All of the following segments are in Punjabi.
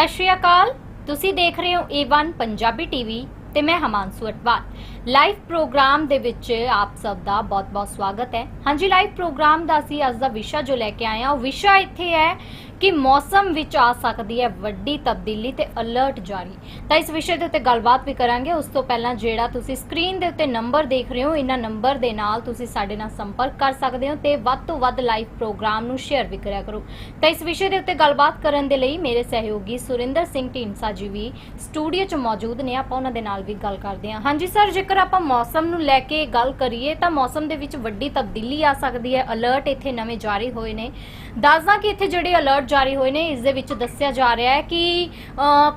ਸਤਿ ਸ਼੍ਰੀ ਅਕਾਲ। ਤੁਸੀਂ ਦੇਖ ਰਹੇ ਹੋ A1 ਪੰਜਾਬੀ ਟੀਵੀ ਤੇ ਮੈਂ ਹਮਾਂਸੂ ਅਟਵਾਲ। ਲਾਈਵ ਪ੍ਰੋਗਰਾਮ ਦੇ ਵਿੱਚ ਆਪ ਸਭ ਦਾ ਬਹੁਤ-ਬਹੁਤ ਸਵਾਗਤ ਹੈ। ਹਾਂਜੀ ਲਾਈਵ ਪ੍ਰੋਗਰਾਮ ਦਾ ਅਸੀਂ ਅੱਜ ਦਾ ਵਿਸ਼ਾ ਜੋ ਲੈ ਕੇ ਆਏ ਹਾਂ, ਉਹ ਵਿਸ਼ਾ ਇੱਥੇ ਹੈ ਕਿ ਮੌਸਮ ਵਿੱਚ ਆ ਸਕਦੀ ਹੈ ਵੱਡੀ ਤਬਦੀਲੀ ਤੇ ਅਲਰਟ ਜਾਰੀ। ਤਾਂ ਇਸ ਵਿਸ਼ੇ ਦੇ ਉੱਤੇ ਗੱਲਬਾਤ ਵੀ ਕਰਾਂਗੇ। ਉਸ ਤੋਂ ਪਹਿਲਾਂ ਜਿਹੜਾ ਤੁਸੀਂ ਸਕਰੀਨ ਦੇ ਉੱਤੇ ਨੰਬਰ ਦੇਖ ਰਹੇ ਹੋ, ਇਹਨਾਂ ਨੰਬਰ ਦੇ ਨਾਲ ਤੁਸੀਂ ਸਾਡੇ ਨਾਲ ਸੰਪਰਕ ਕਰ ਸਕਦੇ ਹੋ ਤੇ ਵੱਧ ਤੋਂ ਵੱਧ ਲਾਈਵ ਪ੍ਰੋਗਰਾਮ ਨੂੰ ਸ਼ੇਅਰ ਵੀ ਕਰਿਆ ਕਰੋ। ਤਾਂ ਇਸ ਵਿਸ਼ੇ ਦੇ ਉੱਤੇ ਗੱਲਬਾਤ ਕਰਨ ਦੇ ਲਈ ਮੇਰੇ ਸਹਿਯੋਗੀ ਸੁਰਿੰਦਰ ਸਿੰਘ ਢੀਂਡਸਾ ਜੀ ਵੀ ਸਟੂਡੀਓ 'ਚ ਮੌਜੂਦ ਨੇ। ਆਪਾਂ ਉਹਨਾਂ ਦੇ ਨਾਲ ਵੀ ਗੱਲ ਕਰਦੇ ਹਾਂ। ਹਾਂਜੀ ਸਰ ਜੇਕਰ ਆਪਾਂ ਮੌਸਮ ਨੂੰ ਲੈ ਕੇ ਗੱਲ ਕਰੀਏ ਤਾਂ ਮੌਸਮ ਦੇ ਵਿੱਚ ਵੱਡੀ ਤਬਦੀਲੀ ਆ ਸਕਦੀ ਹੈ। ਅਲਰਟ ਇੱਥੇ ਨਵੇਂ ਜਾਰੀ ਹੋਏ ਨੇ। ਦੱਸਦਾ ਕਿ ਇੱਥੇ ਜਿਹੜੇ ਅਲਰਟ ਜਾਰੀ ਹੋਏ ਨੇ ਇਸ ਦੇ ਵਿੱਚ ਦੱਸਿਆ ਜਾ ਰਿਹਾ ਹੈ ਕਿ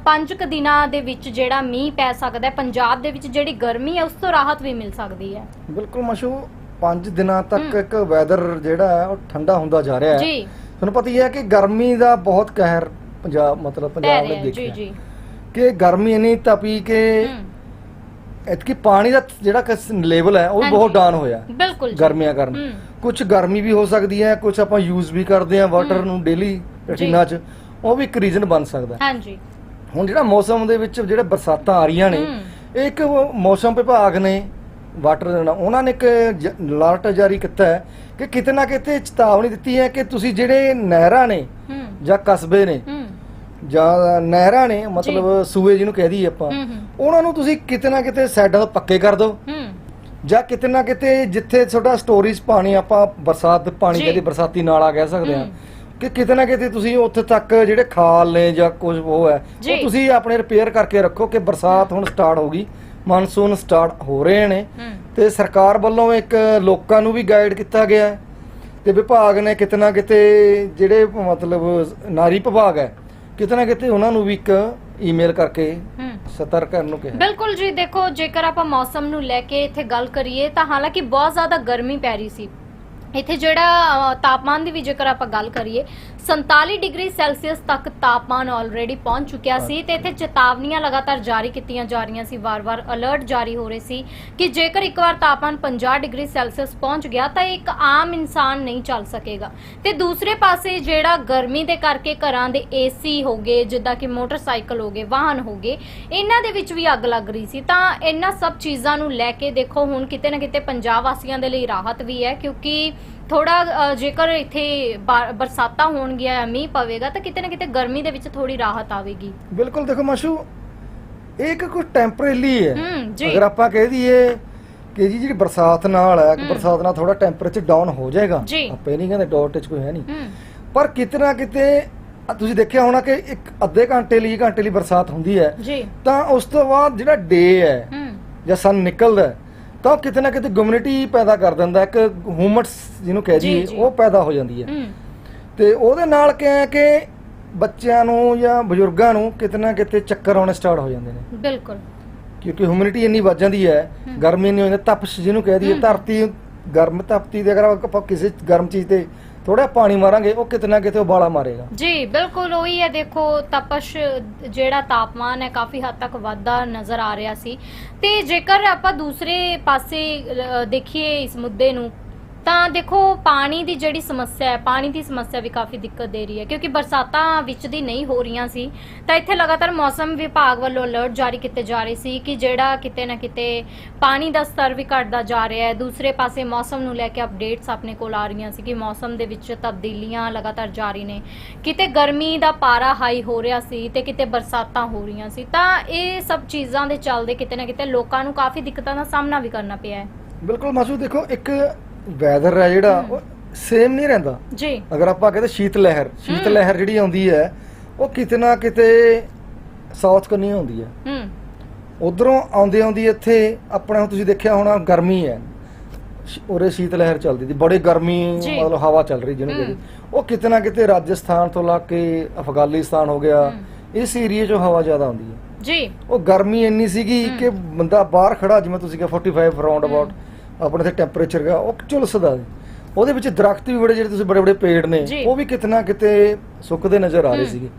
ਪੰਜ ਕੁ ਦਿਨਾਂ ਦੇ ਵਿੱਚ ਜਿਹੜਾ ਮੀਂਹ ਪੈ ਸਕਦਾ ਹੈ ਪੰਜਾਬ ਦੇ ਵਿੱਚ ਜਿਹੜੀ ਗਰਮੀ ਹੈ ਉਸ ਤੋਂ ਰਾਹਤ ਵੀ ਮਿਲ ਸਕਦੀ ਹੈ। ਬਿਲਕੁਲ ਮਸ਼ੂ 5 ਦਿਨਾਂ ਤੱਕ। ਇੱਕ ਵੈਦਰ ਜਿਹੜਾ ਹੈ ਉਹ ਠੰਡਾ ਹੁੰਦਾ ਜਾ ਰਿਹਾ ਹੈ। ਜੀ। ਤੁਹਾਨੂੰ ਪਤਾ ਹੀ ਹੈ ਕਿ ਗਰਮੀ ਦਾ ਬਹੁਤ ਕਹਿਰ ਪੰਜਾਬ ਮਤਲਬ ਪੰਜਾਬ ਨੇ ਹੈ। ਜੀ ਦੇਖਿਆ ਜੀ। ਕਿ ਗਰਮੀ ਇੰਨੀ ਤਪੀ ਕਿ ਇਤਕੀ ਪਾਣੀ ਦਾ ਜਿਹੜਾ ਲੈਵਲ ਹੈ ਉਹ। ਬਹੁਤ ਡਾਊਨ ਹੋਇਆ। ਬਿਲਕੁਲ। ਗਰਮੀਆਂ ਕਾਰਨ। ਕੁਝ ਗਰਮੀ ਵੀ ਹੋ ਸਕਦੀ ਹੈ ਕੁਝ ਆਪਾਂ ਯੂਜ਼ ਵੀ ਕਰਦੇ ਹਾਂ ਵਾਟਰ। ਨੂੰ ਡੇਲੀ ਰੁਟੀਨਾਂ 'ਚ ਉਹ ਵੀ ਇੱਕ ਰੀਜ਼ਨ ਬਣ ਸਕਦਾ। ਹੈ। ਹਾਂਜੀ। ਹੁਣ ਜਿਹੜਾ ਮੌਸਮ ਦੇ ਵਿੱਚ ਜਿਹੜੇ ਬਰਸਾਤਾਂ ਆ ਰਹੀਆਂ ਨੇ ਹਮ, ਇਹ ਇੱਕ ਉਹ ਮੌਸਮ ਵਿਭਾਗ ਨੇ ਵਾਟਰ ਉਹਨਾਂ ਨੇ ਇੱਕ ਅਲਰਟ ਜਾਰੀ ਕੀਤਾ ਹੈ ਕਿ ਕਿਤੇ ਨਾ ਕਿਤੇ ਚੇਤਾਵਨੀ ਦਿੱਤੀ ਹੈ ਕਿ ਤੁਸੀਂ ਜਿਹੜੇ ਨਹਿਰਾਂ ਨੇ ਜਾਂ ਕਸਬੇ ਨੇ ਜਾਂ ਨਹਿਰਾਂ ਨੇ ਮਤਲਬ ਸੂਏ ਜਿਹਨੂੰ ਕਹਿ ਦਈਏ ਆਪਾਂ ਹਮ, ਹਮ, ਉਹਨਾਂ ਨੂੰ ਤੁਸੀਂ ਕਿਤੇ ਨਾ ਕਿਤੇ ਸਾਈਡਾਂ ਤੋਂ ਪੱਕੇ ਕਰ ਦਿਓ। ਜਾਂ ਕਿਤੇ ਨਾ ਕਿਤੇ ਜਿੱਥੇ ਤੁਹਾਡਾ ਸਟੋਰੇਜ ਪਾਣੀ ਆਪਾਂ ਬਰਸਾਤ ਪਾਣੀ ਜੀ। ਕਹਿੰਦੇ ਬਰਸਾਤੀ ਨਾਲਾ ਕਹਿ ਸਕਦੇ ਹਾਂ ਹਮ। ਕਿ ਕਿਤੇ ਨਾ ਕਿਤੇ ਤੁਸੀਂ ਉੱਥੇ ਤੱਕ ਜਿਹੜੇ ਖਾਲ ਨੇ ਜਾਂ ਕੁਝ ਉਹ ਹੈ ਜੀ। ਉਹ ਤੁਸੀਂ ਆਪਣੇ ਰਿਪੇਅਰ ਕਰਕੇ ਰੱਖੋ ਕਿ ਬਰਸਾਤ ਹੁਣ ਸਟਾਰਟ ਹੋ ਗਈ ਮਾਨਸੂਨ ਸਟਾਰਟ ਹੋ ਰਹੇ ਨੇ ਤੇ ਸਰਕਾਰ ਵੱਲੋਂ ਇੱਕ ਲੋਕਾਂ ਨੂੰ ਵੀ ਗਾਈਡ ਕੀਤਾ ਗਿਆ ਹੈ ਤੇ ਵਿਭਾਗ ਨੇ ਕਿਤੇ ਨਾ ਕਿਤੇ ਜਿਹੜੇ ਮਤਲਬ ਨਾਰੀ ਵਿਭਾਗ ਹੈ ਕਿਤੇ ਨਾ ਕਿਤੇ ਉਹਨਾਂ ਨੂੰ ਵੀ ਇੱਕ ਈਮੇਲ ਕਰਕੇ ਹਮ। ਸਤਰਕ ਕਰਨ ਨੂੰ ਕਿਹਾ ਬਿਲਕੁਲ ਜੀ ਦੇਖੋ ਜੇਕਰ ਆਪਾਂ ਮੌਸਮ ਨੂੰ ਲੈ ਕੇ ਇੱਥੇ ਗੱਲ ਕਰੀਏ ਤਾਂ ਹਾਲਾਂਕਿ ਬਹੁਤ ਜ਼ਿਆਦਾ ਗਰਮੀ ਪੈ ਰਹੀ ਸੀ ਇੱਥੇ ਜਿਹੜਾ ਤਾਪਮਾਨ ਦੀ ਵੀ ਜੇਕਰ ਆਪਾਂ ਗੱਲ ਕਰੀਏ 47 ਡਿਗਰੀ ਸੈਲਸੀਅਸ ਤੱਕ ਤਾਪਮਾਨ ਆਲਰੇਡੀ ਪਹੁੰਚ ਚੁੱਕਿਆ ਸੀ ਤੇ ਇੱਥੇ ਚੇਤਾਵਨੀਆਂ ਲਗਾਤਾਰ ਜਾਰੀ ਕੀਤੀਆਂ ਜਾ ਰਹੀਆਂ ਸੀ। ਵਾਰ-ਵਾਰ ਅਲਰਟ ਜਾਰੀ ਹੋ ਰਹੇ ਸੀ ਕਿ ਜੇਕਰ ਇੱਕ ਵਾਰ ਤਾਪਮਾਨ 50 ਡਿਗਰੀ ਸੈਲਸੀਅਸ ਪਹੁੰਚ ਗਿਆ ਤਾਂ ਇੱਕ ਆਮ ਇਨਸਾਨ ਨਹੀਂ ਚੱਲ ਸਕੇਗਾ। ਤੇ ਦੂਸਰੇ ਪਾਸੇ ਜਿਹੜਾ ਗਰਮੀ ਦੇ ਕਰਕੇ ਘਰਾਂ ਦੇ ਏਸੀ ਹੋ ਗਏ, ਜਿੱਦਾਂ ਕਿ ਮੋਟਰਸਾਈਕਲ ਹੋ ਗਏ, ਵਾਹਨ ਹੋ ਗਏ, ਇਹਨਾਂ ਦੇ ਵਿੱਚ ਵੀ ਅੱਗ ਲੱਗ ਰਹੀ ਸੀ। ਤਾਂ ਇਹਨਾਂ ਸਭ ਚੀਜ਼ਾਂ ਨੂੰ ਲੈ ਕੇ ਦੇਖੋ, ਹੁਣ ਕਿਤੇ ਨਾ ਕਿਤੇ ਪੰਜਾਬ ਵਾਸੀਆਂ ਦੇ ਲਈ ਰਾਹਤ ਵੀ ਹੈ ਕਿਉਂਕਿ ਥੋੜਾ ਜੇਕਰ ਇੱਥੇ ਬਰਸਾਤਾਂ ਹੋਣਗੀਆਂ ਮੀਂਹ ਪਵੇਗਾ ਤਾਂ ਕਿਤੇ ਨਾ ਕਿਤੇ ਗਰਮੀ ਦੇ ਵਿੱਚ ਥੋੜੀ ਰਾਹਤ ਆਵੇਗੀ। ਬਿਲਕੁਲ ਦੇਖੋ ਮਾਸ਼ੂ ਇਹ ਇੱਕ ਕੁਝ ਟੈਂਪਰੇਰੀ ਹੈ ਜੀ। ਅਗਰ ਆਪਾਂ ਕਹਿ ਦਈਏ ਕਿ ਜੀ ਜਿਹੜੀ ਬਰਸਾਤ ਨਾਲ ਹੈ। ਬਰਸਾਤ ਨਾਲ ਥੋੜਾ ਟੈਂਪਰੇਚਰ ਡਾਊਨ ਹੋ ਜਾਏਗਾ। ਜੀ। ਆਪਾਂ ਨਹੀਂ ਕਹਿੰਦੇ ਡਾਟ ਚ ਕੋਈ ਹੈ ਨਹੀਂ। ਪਰ ਕਿਤੇ ਨਾ ਕਿਤੇ ਤੁਸੀਂ ਦੇਖਿਆ ਹੋਣਾ ਕਿ ਇੱਕ ਅੱਧੇ ਘੰਟੇ ਲਈ ਘੰਟੇ ਲਈ ਬਰਸਾਤ ਹੁੰਦੀ ਹੈ। ਜੀ। ਤਾਂ ਉਸ ਤੋਂ ਬਾਅਦ ਜਿਹੜਾ ਡੇ ਹੈ ਹੂੰ। ਜਾਂ ਸਨ ਨਿਕਲਦਾ ਹੈ, ਤਾਂ ਕਿਤੇ ਨਾ ਕਿਤੇ ਕਮਿਊਨਿਟੀ ਪੈਦਾ ਕਰ ਦਿੰਦਾ ਇੱਕ ਹਿਊਮਟਸ ਜਿਹਨੂੰ ਕਹਿ ਜੀ। ਉਹ ਪੈਦਾ ਹੋ ਜਾਂਦੀ ਹੈ ਤੇ ਉਹਦੇ ਨਾਲ ਕੀ ਹੈ ਕਿ ਬੱਚਿਆਂ ਨੂੰ ਜਾਂ ਬਜ਼ੁਰਗਾਂ ਨੂੰ ਕਿਤੇ ਨਾ ਕਿਤੇ ਚੱਕਰ ਆਉਣੇ ਸਟਾਰਟ ਹੋ ਜਾਂਦੇ ਨੇ ਬਿਲਕੁਲ ਕਿਉਂਕਿ ਹਿਊਮਿਡਿਟੀ ਇੰਨੀ ਵੱਧ ਜਾਂਦੀ ਹੈ। ਗਰਮੀ ਇੰਨੀ ਹੋ ਜਾਂਦੀ ਤਪਸ਼ ਜਿਹਨੂੰ ਕਹਿ ਦਈਏ। ਧਰਤੀ ਗਰਮ ਤਪਤੀ ਦੇ ਅਗਰ ਆਪਾਂ ਕਿਸੇ ਗਰਮ ਚੀਜ਼ ਤੇ ਥੋੜਾ ਪਾਣੀ ਮਾਰਾਂਗੇ, ਉਹ ਕਿਤੇ ਨਾ ਕਿਤੇ ਉਬਾਲਾ ਮਾਰੇਗਾ। ਜੀ, ਬਿਲਕੁਲ ਉਹੀ ਹੈ, ਦੇਖੋ, ਤਪਸ਼ ਜਿਹੜਾ ਤਾਪਮਾਨ ਹੈ ਕਾਫੀ ਹੱਦ ਤੱਕ ਵਾਧਾ ਨਜ਼ਰ ਆ ਰਿਹਾ ਸੀ। ਤੇ ਜੇਕਰ ਆਪਾਂ ਦੂਸਰੇ ਪਾਸੇ ਦੇਖੀਏ ਇਸ ਮੁੱਦੇ ਨੂੰ ਤਾਂ ਦੇਖੋ, ਪਾਣੀ ਦੀ ਜਿਹੜੀ ਸਮੱਸਿਆ ਹੈ, ਪਾਣੀ ਦੀ ਸਮੱਸਿਆ ਵੀ ਕਾਫੀ ਦਿੱਕਤ ਦੇ ਰਹੀ ਹੈ, ਕਿਉਂਕਿ ਬਰਸਾਤਾਂ ਵਿੱਚ ਦੀ ਨਹੀਂ ਹੋ ਰਹੀਆਂ ਸੀ। ਤਾਂ ਇੱਥੇ ਲਗਾਤਾਰ ਮੌਸਮ ਵਿਭਾਗ ਵੱਲੋਂ ਅਲਰਟ ਜਾਰੀ ਕੀਤੇ ਜਾ ਰਹੇ ਸੀ ਕਿ ਜਿਹੜਾ ਕਿਤੇ ਨਾ ਕਿਤੇ ਪਾਣੀ ਦਾ ਸਤਰ ਵੀ ਘਟਦਾ ਜਾ ਰਿਹਾ ਹੈ। ਦੂਸਰੇ ਪਾਸੇ ਮੌਸਮ ਨੂੰ ਲੈ ਕੇ ਅਪਡੇਟਸ ਆਪਣੇ ਕੋਲ ਆ ਰਹੀਆਂ ਸੀ ਕਿ ਮੌਸਮ ਦੇ ਵਿੱਚ ਤਬਦੀਲੀਆਂ ਲਗਾਤਾਰ ਜਾਰੀ ਨੇ। ਕਿਤੇ ਗਰਮੀ ਦਾ ਪਾਰਾ ਹਾਈ ਹੋ ਰਿਹਾ ਸੀ ਤੇ ਕਿਤੇ ਬਰਸਾਤਾਂ ਹੋ ਰਹੀਆਂ ਸੀ, ਤਾਂ ਇਹ ਸਭ ਚੀਜ਼ਾਂ ਦੇ ਚੱਲਦੇ ਕਿਤੇ ਨਾ ਕਿਤੇ ਲੋਕਾਂ ਨੂੰ ਕਾਫੀ ਦਿੱਕਤਾਂ ਦਾ ਸਾਹਮਣਾ ਵੀ ਕਰਨਾ ਪਿਆ ਹੈ। ਬਿਲਕੁਲ ਮਾਸੂ, ਦੇਖੋ, ਇੱਕ ਵੈਦਰ ਹੈ ਜਿਹੜਾ। ਉਹ ਸੇਮ ਨਹੀਂ ਰਹਿੰਦਾ ਜੀ ਅਗਰ ਆਪਾਂ ਕਹਿੰਦੇ ਸ਼ੀਤ ਲਹਿਰ ਸ਼ੀਤ। ਲਹਿਰ ਜਿਹੜੀ ਆਉਂਦੀ ਹੈ ਉਹ ਕਿਤੇ ਨਾ ਕਿਤੇ ਸਾਊਥ ਕੰਨੀ ਆਉਂਦੀ ਹੈ ਹੂੰ ਉਧਰੋਂ ਆਉਂਦੇ ਆਉਂਦੀ ਇੱਥੇ ਆਪਣੇ ਤੁਸੀਂ ਦੇਖਿਆ ਹੋਣਾ ਗਰਮੀ ਹੈ ਉਰੇ ਸ਼ੀਤ ਲਹਿਰ ਚੱਲਦੀ ਸੀ ਬੜੀ ਗਰਮੀ। ਮਤਲਬ ਹਵਾ ਚੱਲ ਰਹੀ ਜਿਹਨੂੰ। ਕਹਿੰਦੇ ਉਹ ਕਿਤੇ ਨਾ ਕਿਤੇ ਰਾਜਸਥਾਨ ਤੋਂ ਲਾ ਕੇ ਅਫਗਾਨਿਸਤਾਨ ਹੋ ਗਿਆ। ਇਸ ਏਰੀਏ 'ਚੋਂ ਹਵਾ ਜ਼ਿਆਦਾ ਆਉਂਦੀ ਹੈ ਜੀ ਉਹ ਗਰਮੀ ਇੰਨੀ ਸੀਗੀ। ਕਿ ਬੰਦਾ ਬਾਹਰ ਖੜਾ ਜਿਵੇਂ ਤੁਸੀਂ ਕਿਹਾ 45 ਰਾਉਂਡ ਅਬਾਊਟ ਆਪਣੇ ਤੇ ਟੈਂਪਰੇਚਰ ਗਿਆ ਉਹ ਝੁਲਸਦਾ ਸੀ ਉਹਦੇ ਵਿੱਚ ਦਰਖਤ ਵੀ ਬੜੇ ਜਿਹੜੇ ਤੁਸੀਂ ਬੜੇ ਬੜੇ ਪੇੜ ਨੇ ਜੀ। ਉਹ ਵੀ ਕਿਤੇ ਨਾ ਕਿਤੇ ਸੁੱਕਦੇ ਨਜ਼ਰ ਆ ਰਹੇ। ਸੀਗੇ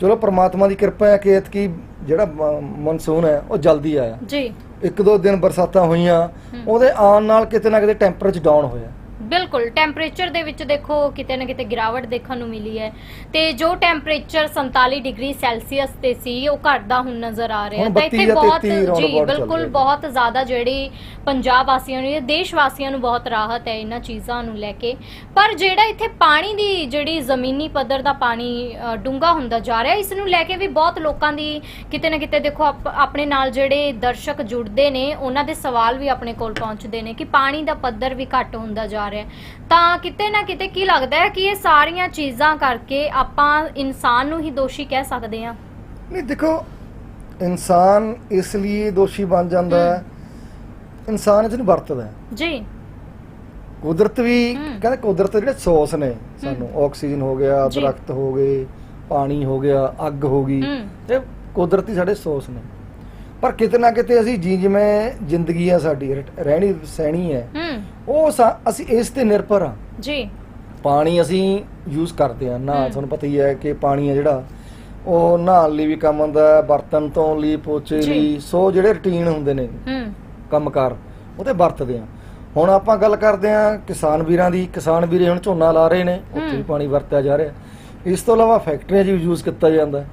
ਚਲੋ ਪ੍ਰਮਾਤਮਾ ਦੀ ਕਿਰਪਾ ਹੈ ਕਿ ਇਤਕੀ ਜਿਹੜਾ ਮ- ਮੌਨਸੂਨ ਹੈ ਉਹ ਜਲਦੀ ਆਇਆ ਜੀ ਇੱਕ ਦੋ ਦਿਨ ਬਰਸਾਤਾਂ ਹੋਈਆਂ। ਉਹਦੇ ਆਉਣ ਨਾਲ ਕਿਤੇ ਨਾ ਕਿਤੇ ਟੈਂਪਰੇਚਰ ਡਾਊਨ ਹੋਇਆ ਬਿਲਕੁਲ ਟੈਂਪਰੇਚਰ ਦੇ ਵਿੱਚ ਦੇਖੋ ਕਿਤੇ ਨਾ ਕਿਤੇ ਗਿਰਾਵਟ ਦੇਖਣ ਨੂੰ ਮਿਲੀ ਹੈ। ਤੇ ਜੋ ਟੈਂਪਰੇਚਰ 47 ਡਿਗਰੀ ਸੈਲਸੀਅਸ ਤੇ ਸੀ ਉਹ ਘਟਦਾ ਹੁਣ ਨਜ਼ਰ ਆ ਰਿਹਾ। ਤਾਂ 32 ਇੱਥੇ ਬਹੁਤ 33 round ਜੀ ਬਿਲਕੁਲ। ਬਹੁਤ ਜ਼ਿਆਦਾ ਜਿਹੜੀ ਪੰਜਾਬ ਵਾਸੀਆਂ ਨੂੰ ਦੇਸ਼ ਵਾਸੀਆਂ ਨੂੰ ਬਹੁਤ ਰਾਹਤ ਹੈ ਇਹਨਾਂ ਚੀਜ਼ਾਂ ਨੂੰ ਲੈ ਕੇ। ਪਰ ਜਿਹੜਾ ਇੱਥੇ ਪਾਣੀ ਦੀ ਜਿਹੜੀ ਜ਼ਮੀਨੀ ਪੱਧਰ ਦਾ ਪਾਣੀ ਡੂੰਗਾ ਹੁੰਦਾ ਜਾ ਰਿਹਾ ਇਸ ਨੂੰ ਲੈ ਕੇ ਵੀ ਬਹੁਤ ਲੋਕਾਂ ਦੀ ਕਿਤੇ ਨਾ ਕਿਤੇ ਦੇਖੋ ਆਪ- ਆਪਣੇ ਨਾਲ ਜਿਹੜੇ ਦਰਸ਼ਕ ਜੁੜਦੇ ਨੇ ਉਹਨਾਂ ਦੇ ਸਵਾਲ ਵੀ ਆਪਣੇ ਕੋਲ ਪਹੁੰਚਦੇ ਨੇ ਕਿ ਪਾਣੀ ਦਾ ਪੱਧਰ ਵੀ ਘੱਟ ਹੁੰਦਾ ਜਾ ਰਿਹਾ। ਹੈ। ਤਾਂ ਕਿਤੇ ਨਾ ਕਿਤੇ ਕੀ ਲੱਗਦਾ ਹੈ ਕਿ ਇਹ ਸਾਰੀਆਂ ਚੀਜ਼ਾਂ ਕਰਕੇ ਆਪਾਂ ਇਨਸਾਨ ਨੂੰ ਹੀ ਦੋਸ਼ੀ ਕਹਿ ਸਕਦੇ ਹਾਂ? ਨਹੀਂ ਦੇਖੋ ਇਨਸਾਨ ਇਸ ਲਈ ਦੋਸ਼ੀ ਬਣ ਜਾਂਦਾ ਹੈ। ਇਨਸਾਨ ਇਸ ਨੂੰ ਵਰਤਦਾ ਹੈ। ਜੀ। ਕੁਦਰਤ ਵੀ। ਕਹਿੰਦੇ ਕੁਦਰਤ ਦੇ ਜਿਹੜੇ ਸੋਰਸ ਨੇ ਸਾਨੂੰ ਆਕਸੀਜਨ ਹੋ ਗਿਆ। ਦਰਖਤ ਹੋ ਗਏ ਪਾਣੀ ਹੋ ਗਿਆ ਅੱਗ ਹੋ ਗਈ। ਇਹ ਕੁਦਰਤੀ ਸਾਡੇ ਸੋਰਸ ਨੇ। ਪਰ ਕਿਤੇ ਨਾ ਕਿਤੇ ਅਸੀਂ ਜੀ ਜਿਵੇਂ ਜ਼ਿੰਦਗੀ ਆ ਸਾਡੀ ਰ- ਰਹਿਣੀ ਸਹਿਣੀ ਹੈ ਹੂੰ ਉਹ ਸਾ- ਅਸੀਂ ਇਸ ਤੇ ਨਿਰਭਰ ਆ ਜੀ ਪਾਣੀ ਅਸੀਂ ਯੂਜ਼ ਕਰਦੇ ਆ ਨਾ ਹਮ। ਤੁਹਾਨੂੰ ਪਤਾ ਹੀ ਹੈ ਕਿ ਪਾਣੀ ਹੈ ਜਿਹੜਾ ਉਹ ਨਹਾਉਣ ਲਈ ਵੀ ਕੰਮ ਆਉਂਦਾ ਹੈ ਬਰਤਨ ਧੋਣ ਲਈ ਪੋਚੇ ਜੀ। ਲਈ ਸੋ ਜਿਹੜੇ ਰੁਟੀਨ ਹੁੰਦੇ ਨੇ ਹੂੰ ਕੰਮਕਾਰ ਉਹ ਤੇ ਵਰਤਦੇ ਆ ਹੁਣ ਆਪਾਂ ਗੱਲ ਕਰਦੇ ਆ ਕਿਸਾਨ ਵੀਰਾਂ ਦੀ ਕਿਸਾਨ ਵੀਰੇ ਹੁਣ ਝੋਨਾ ਲਾ ਰਹੇ ਨੇ ਉੱਥੇ ਵੀ ਹਮ। ਪਾਣੀ ਵਰਤਿਆ ਜਾ ਰਿਹਾ ਇਸ ਤੋਂ ਇਲਾਵਾ ਫੈਕਟਰੀਆਂ 'ਚ ਵੀ ਯੂਜ਼ ਕੀਤਾ ਜਾਂਦਾ ਹੈ।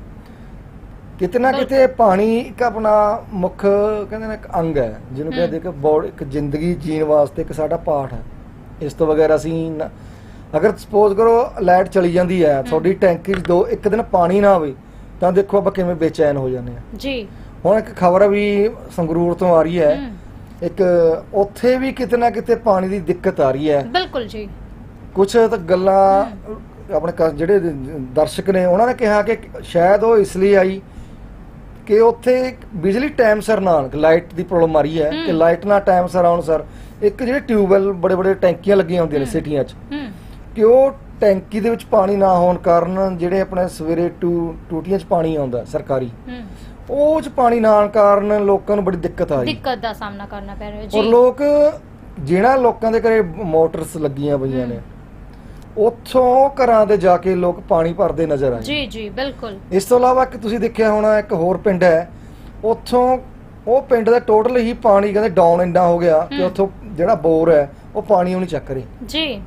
ਕਿਤੇ ਨਾ ਕਿਤੇ ਪਾਣੀ ਇੱਕ ਆਪਣਾ ਮੁੱਖ ਕਹਿੰਦੇ ਨੇ ਇੱਕ ਅੰਗ ਹੈ ਜਿਹਨੂੰ ਹਮ। ਕਹਿੰਦੇ ਕਿ ਬੋਡ ਇੱਕ ਜ਼ਿੰਦਗੀ ਜੀਣ ਵਾਸਤੇ ਇੱਕ ਸਾਡਾ ਪਾਰਟ ਹੈ। ਇਸ ਤੋਂ ਬਗੈਰ ਅਸੀਂ ਨ- ਅਗਰ ਸਪੋਜ਼ ਕਰੋ ਲਾਈਟ ਚਲੀ ਜਾਂਦੀ ਹੈ ਤੁਹਾਡੀ ਟੈਂਕੀ 'ਚ ਦੋ ਇੱਕ ਦਿਨ ਪਾਣੀ ਨਾ ਹੋਵੇ ਤਾਂ ਦੇਖੋ ਆਪਾਂ ਕਿਵੇਂ ਬੇਚੈਨ ਹੋ ਜਾਂਦੇ ਆ ਜੀ। ਹੁਣ ਇੱਕ ਖਬਰ ਵੀ ਸੰਗਰੂਰ ਤੋਂ ਆ ਰਹੀ ਹੈ ਹੂੰ। ਇੱਕ ਉੱਥੇ ਵੀ ਕਿਤੇ ਨਾ ਕਿਤੇ ਪਾਣੀ ਦੀ ਦਿੱਕਤ ਆ ਰਹੀ ਹੈ। ਬਿਲਕੁਲ ਜੀ। ਕੁਝ ਤਾਂ ਗੱਲਾਂ ਆਪਣੇ ਕ- ਜਿਹੜੇ ਦ- ਦਰਸ਼ਕ ਨੇ ਉਹਨਾਂ ਨੇ ਕਿਹਾ ਕਿ ਸ਼ਾਇਦ ਉਹ ਇਸ ਲਈ ਆਈ ਕਿ ਉੱਥੇ ਬਿਜਲੀ ਟਾਈਮ ਸਿਰ ਨਾਲ ਲਾਈਟ ਦੀ ਪ੍ਰੋਬਲਮ ਆ ਰਹੀ ਹੈ ਕਿ। ਲਾਈਟ ਨਾ ਟਾਈਮ ਸਿਰ ਆਉਣ ਸਰ ਇੱਕ ਜਿਹੜੇ ਟਿਊਬਵੈਲ ਬੜੇ ਬੜੇ ਟੈਂਕੀਆਂ ਲੱਗੀਆਂ ਹੁੰਦੀਆਂ ਨੇ। ਸਿਟੀਆਂ 'ਚ ਕਿ ਉਹ ਟੈਂਕੀ ਦੇ ਵਿੱਚ ਪਾਣੀ ਨਾ ਹੋਣ ਕਾਰਨ ਜਿਹੜੇ ਆਪਣੇ ਸਵੇਰੇ ਟੂ ਟੂਟੀਆਂ 'ਚ ਪਾਣੀ ਆਉਂਦਾ ਸਰਕਾਰੀ ਉਹ 'ਚ ਪਾਣੀ ਨਾ ਆਉਣ ਕਾਰਨ ਲੋਕਾਂ ਨੂੰ ਬੜੀ ਦਿੱਕਤ ਆ ਰਹੀ। ਦਿੱਕਤ ਦਾ ਸਾਹਮਣਾ ਕਰਨਾ ਪੈ ਰਿਹਾ ਔਰ ਜੀ ਲੋਕ ਜਿਹੜਾ ਲੋਕਾਂ ਦੇ ਘਰੇ ਮੋਟਰਸ ਲੱਗੀਆਂ ਪਈਆਂ ਨੇ ਉੱਥੋਂ ਘਰਾਂ ਦੇ ਜਾ ਕੇ ਲੋਕ ਪਾਣੀ ਭਰਦੇ ਨਜ਼ਰ ਆਏ। ਜੀ ਜੀ ਬਿਲਕੁਲ। ਇਸ ਤੋਂ ਇਲਾਵਾ ਕਿ ਤੁਸੀਂ ਦੇਖਿਆ ਹੋਣਾ ਇੱਕ ਹੋਰ ਪਿੰਡ ਹੈ। ਉੱਥੋਂ ਉਹ ਪਿੰਡ ਦਾ ਟੋਟਲ ਹੀ ਪਾਣੀ ਕਹਿੰਦੇ ਡਾਊਨ ਇੰਨਾ ਹੋ ਗਿਆ ਕਿ। ਉੱਥੋਂ ਜਿਹੜਾ ਬੋਰ ਹੈ ਉਹ ਪਾਣੀ ਉਹ ਨਹੀਂ ਚੱਕ ਰਹੇ। ਜੀ।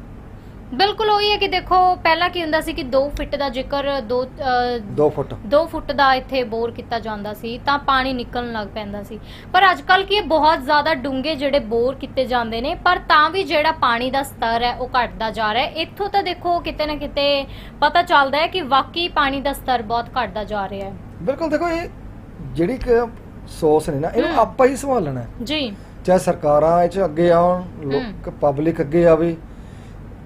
ਬਿਲਕੁਲ ਉਹੀ ਹੈ ਕਿ ਦੇਖੋ ਪਹਿਲਾਂ ਕੀ ਹੁੰਦਾ ਸੀ ਕਿ 2 ਫੁੱਟ ਦਾ ਜੇਕਰ 2 2 ਫੁੱਟ। 2 ਫੁੱਟ ਦਾ ਇੱਥੇ ਬੋਰ ਕੀਤਾ ਜਾਂਦਾ ਸੀ ਤਾਂ ਪਾਣੀ ਨਿਕਲਣ ਲੱਗ ਪੈਂਦਾ ਸੀ। ਪਰ ਅੱਜ ਕੱਲ ਕੀ ਇਹ ਬਹੁਤ ਜ਼ਿਆਦਾ ਡੂੰਘੇ ਜਿਹੜੇ ਬੋਰ ਕੀਤੇ ਜਾਂਦੇ ਨੇ ਪਰ ਤਾਂ ਵੀ ਜਿਹੜਾ ਪਾਣੀ ਦਾ ਸਤਰ ਹੈ ਉਹ ਘਟਦਾ ਜਾ ਰਿਹਾ ਹੈ। ਇੱਥੋਂ ਤਾਂ ਦੇਖੋ ਕਿਤੇ ਨਾ ਕਿਤੇ ਪਤਾ ਚੱਲਦਾ ਹੈ ਕਿ ਵਾਕਈ ਪਾਣੀ ਦਾ ਸਤਰ ਬਹੁਤ ਘਟਦਾ ਜਾ ਰਿਹਾ ਹੈ। ਬਿਲਕੁਲ ਦੇਖੋ ਇਹ ਜਿਹੜੀ ਸੋਸ ਨੇ ਨਾ ਇਹਨੂੰ। ਆਪਾਂ ਹੀ ਸੰਭਾਲਣਾ ਹੈ। ਜੀ। ਚਾਹੇ ਸਰਕਾਰਾਂ ਇਹ ਚ ਅੱਗੇ ਆਉਣ ਲੋਕ ਪਬਲਿਕ ਅੱਗੇ ਆਵੇ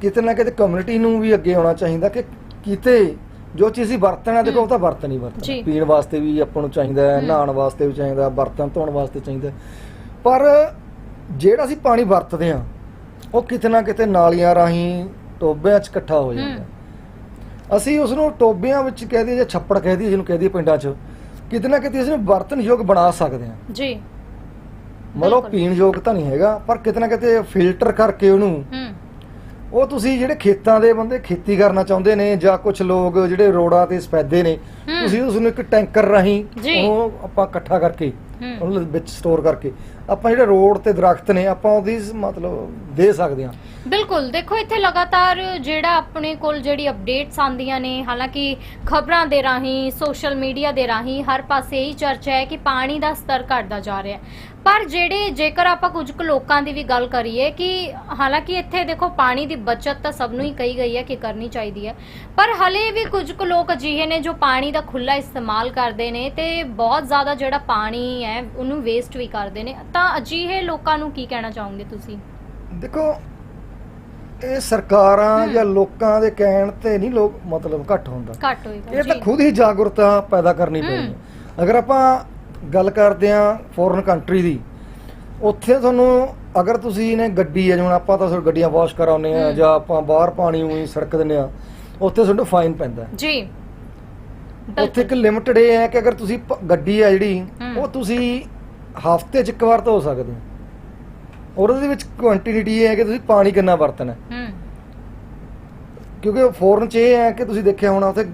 ਕਿਤੇ ਨਾ ਕਿਤੇ ਕਮਿਊਨਿਟੀ ਨੂੰ ਵੀ ਅੱਗੇ ਆਉਣਾ ਚਾਹੀਦਾ ਕਿ ਕਿਤੇ ਜੋ ਚੀਜ਼ ਅਸੀਂ ਵਰਤਣਾ ਦੇਖੋ ਉਹ ਤਾਂ ਵਰਤਣੀ। ਜੀ। ਵਰਤਣਾ ਪੀਣ ਵਾਸਤੇ ਵੀ ਆਪਾਂ ਨੂੰ ਚਾਹੀਦਾ ਹੈ। ਨਹਾਉਣ ਵਾਸਤੇ ਵੀ ਚਾਹੀਦਾ ਬਰਤਨ ਧੋਣ ਵਾਸਤੇ ਚਾਹੀਦਾ ਪਰ ਜਿਹੜਾ ਅਸੀਂ ਪਾਣੀ ਵਰਤਦੇ ਆ ਉਹ ਕਿਤੇ ਨਾ ਕਿਤੇ ਨਾਲੀਆਂ ਰਾਹੀਂ ਟੋਬਿਆਂ 'ਚ ਇਕੱਠਾ ਹੋ ਜਾਂਦਾ ਅਸੀਂ ਉਸ ਨੂੰ ਟੋਬਿਆਂ ਵਿੱਚ ਕਹਿ ਦਈਏ ਜਾਂ ਛੱਪੜ ਕਹਿ ਦਈਏ ਜਿਹਨੂੰ ਕਹਿ ਦਈਏ ਪਿੰਡਾਂ 'ਚ ਕਿਤੇ ਨਾ ਕਿਤੇ ਇਸ ਨੂੰ ਵਰਤਨਯੋਗ ਬਣਾ ਸਕਦੇ ਹਾਂ। ਜੀ। ਮਤਲਬ। ਪੀਣ ਯੋਗ ਤਾਂ ਨਹੀਂ ਹੈਗਾ ਪਰ ਕਿਤੇ ਨਾ ਕਿਤੇ ਫਿਲਟਰ ਕਰਕੇ ਉਹਨੂੰ ਹੂੰ। ਉਹ ਤੁਸੀਂ ਜਿਹੜੇ ਖੇਤਾਂ ਦੇ ਬੰਦੇ ਖੇਤੀ ਕਰਨਾ ਚਾਹੁੰਦੇ ਨੇ ਜਾਂ ਕੁਝ ਲੋਕ ਜਿਹੜੇ ਰੋਡਾਂ ਤੇ ਸਫੈਦੇ ਨੇ। ਤੁਸੀਂ ਉਸ ਨੂੰ ਇੱਕ ਟੈਂਕਰ ਰਾਹੀਂ। ਉਹ ਆਪਾਂ ਇਕੱਠਾ ਕਰਕੇ ਉਹਨੂੰ ਵਿੱਚ ਸਟੋਰ ਕਰਕੇ ਆਪਾਂ ਜਿਹੜੇ ਰੋਡ ਤੇ ਦਰਖਤ ਨੇ, ਆਪਾਂ ਉਹਦੀ ਮਤਲਬ ਦੇ ਸਕਦੇ ਹਾਂ। ਬਿਲਕੁਲ, ਦੇਖੋ ਇੱਥੇ ਲਗਾਤਾਰ ਜਿਹੜਾ ਆਪਣੇ ਕੋਲ ਜਿਹੜੀ ਅਪਡੇਟਸ ਆਉਂਦੀਆਂ ਨੇ, ਹਾਲਾਂਕਿ ਖਬਰਾਂ ਦੇ ਰਾਹੀਂ ਸੋਸ਼ਲ ਮੀਡੀਆ ਦੇ ਰਾਹੀਂ ਹਰ ਪਾਸੇ ਇਹੀ ਚਰਚਾ ਹੈ ਕਿ ਪਾਣੀ ਦਾ ਸਤਰ ਘਟਦਾ ਜਾ ਰਿਹਾ ਹੈ। ਪਰ ਜਿਹੜੇ ਜੇਕਰ ਆਪਾਂ ਕੁਝ ਕੁ ਲੋਕਾਂ ਦੀ ਵੀ ਗੱਲ ਕਰੀਏ ਕਿ ਹਾਲਾਂਕਿ ਇੱਥੇ ਦੇਖੋ ਪਾਣੀ ਦੀ ਬਚਤ ਤਾਂ ਸਭ ਨੂੰ ਹੀ ਕਹੀ ਗਈ ਹੈ ਕਿ ਕਰਨੀ ਚਾਹੀਦੀ ਹੈ। ਪਰ ਹਲੇ ਵੀ ਕੁਝ ਕੁ ਲੋਕ ਅਜਿਹੇ ਨੇ ਜੋ ਪਾਣੀ ਦਾ ਖੁੱਲਾ ਇਸਤੇਮਾਲ ਕਰਦੇ ਨੇ ਤੇ ਬਹੁਤ ਜ਼ਿਆਦਾ ਜਿਹੜਾ ਪਾਣੀ ਹੈ, ਉਹਨੂੰ ਵੇਸਟ ਵੀ ਕਰਦੇ ਨੇ। ਤਾਂ ਅਜਿਹੇ ਲੋਕਾਂ ਨੂੰ ਕੀ ਕਹਿਣਾ ਚਾਹੋਗੇ ਤੁਸੀਂ ਦੇਖੋ ਇਹ ਸਰਕਾਰਾਂ। ਜਾਂ ਲੋਕਾਂ ਦੇ ਕਹਿਣ ਤੇ ਨਹੀਂ ਲੋਕ ਮਤਲਬ ਘੱਟ ਹੁੰਦਾ ਘੱਟ ਹੋਏਗਾ ਇਹ ਤਾਂ ਖੁਦ ਹੀ ਜਾਗਰੂਕਤਾ ਪੈਦਾ ਕਰਨੀ। ਪੈਣੀ। ਅਗਰ ਆਪਾਂ ਗੱਲ ਕਰਦੇ ਹਾਂ ਫੋਰਨ ਕੰਟਰੀ ਦੀ ਉੱਥੇ ਤੁਹਾਨੂੰ ਅਗਰ ਤੁਸੀਂ ਨੇ ਗੱਡੀ ਹੈ ਜਿਵੇਂ ਆਪਾਂ ਤਾਂ ਸਿਰ ਗੱਡੀਆਂ ਵਾਸ਼ ਕਰਾਉਂਦੇ ਆ। ਜਾਂ ਆਪਾਂ ਬਾਹਰ ਪਾਣੀ ਉਹੀ ਸੜਕ ਦਿੰਦੇ ਆ ਉੱਥੇ ਤੁਹਾਨੂੰ ਫਾਈਨ ਪੈਂਦਾ। ਜੀ ਉੱਥੇ ਇੱਕ ਲਿਮਟਡ ਇਹ ਹੈ ਕਿ ਅਗਰ ਤੁਸੀਂ ਗੱਡੀ ਹੈ ਜਿਹੜੀ। ਉਹ ਤੁਸੀਂ ਹਫ਼ਤੇ 'ਚ ਇੱਕ ਵਾਰ ਸਕਦੇ ਹੋ। ਔਰ ਉਹਦੇ ਵਿੱਚ ਕੁਆਂਟੀਟੀ ਇਹ ਹੈ ਕਿ ਤੁਸੀਂ ਪਾਣੀ ਕਿੰਨਾ ਵਰਤਣਾ ਹੈ। ਹੂੰ। ਕਿਉਂਕਿ ਫੋਰਨ 'ਚ ਇਹ ਹੈ ਕਿ ਤੁਸੀਂ ਦੇਖਿਆ ਹੋਣਾ ਉੱਥੇ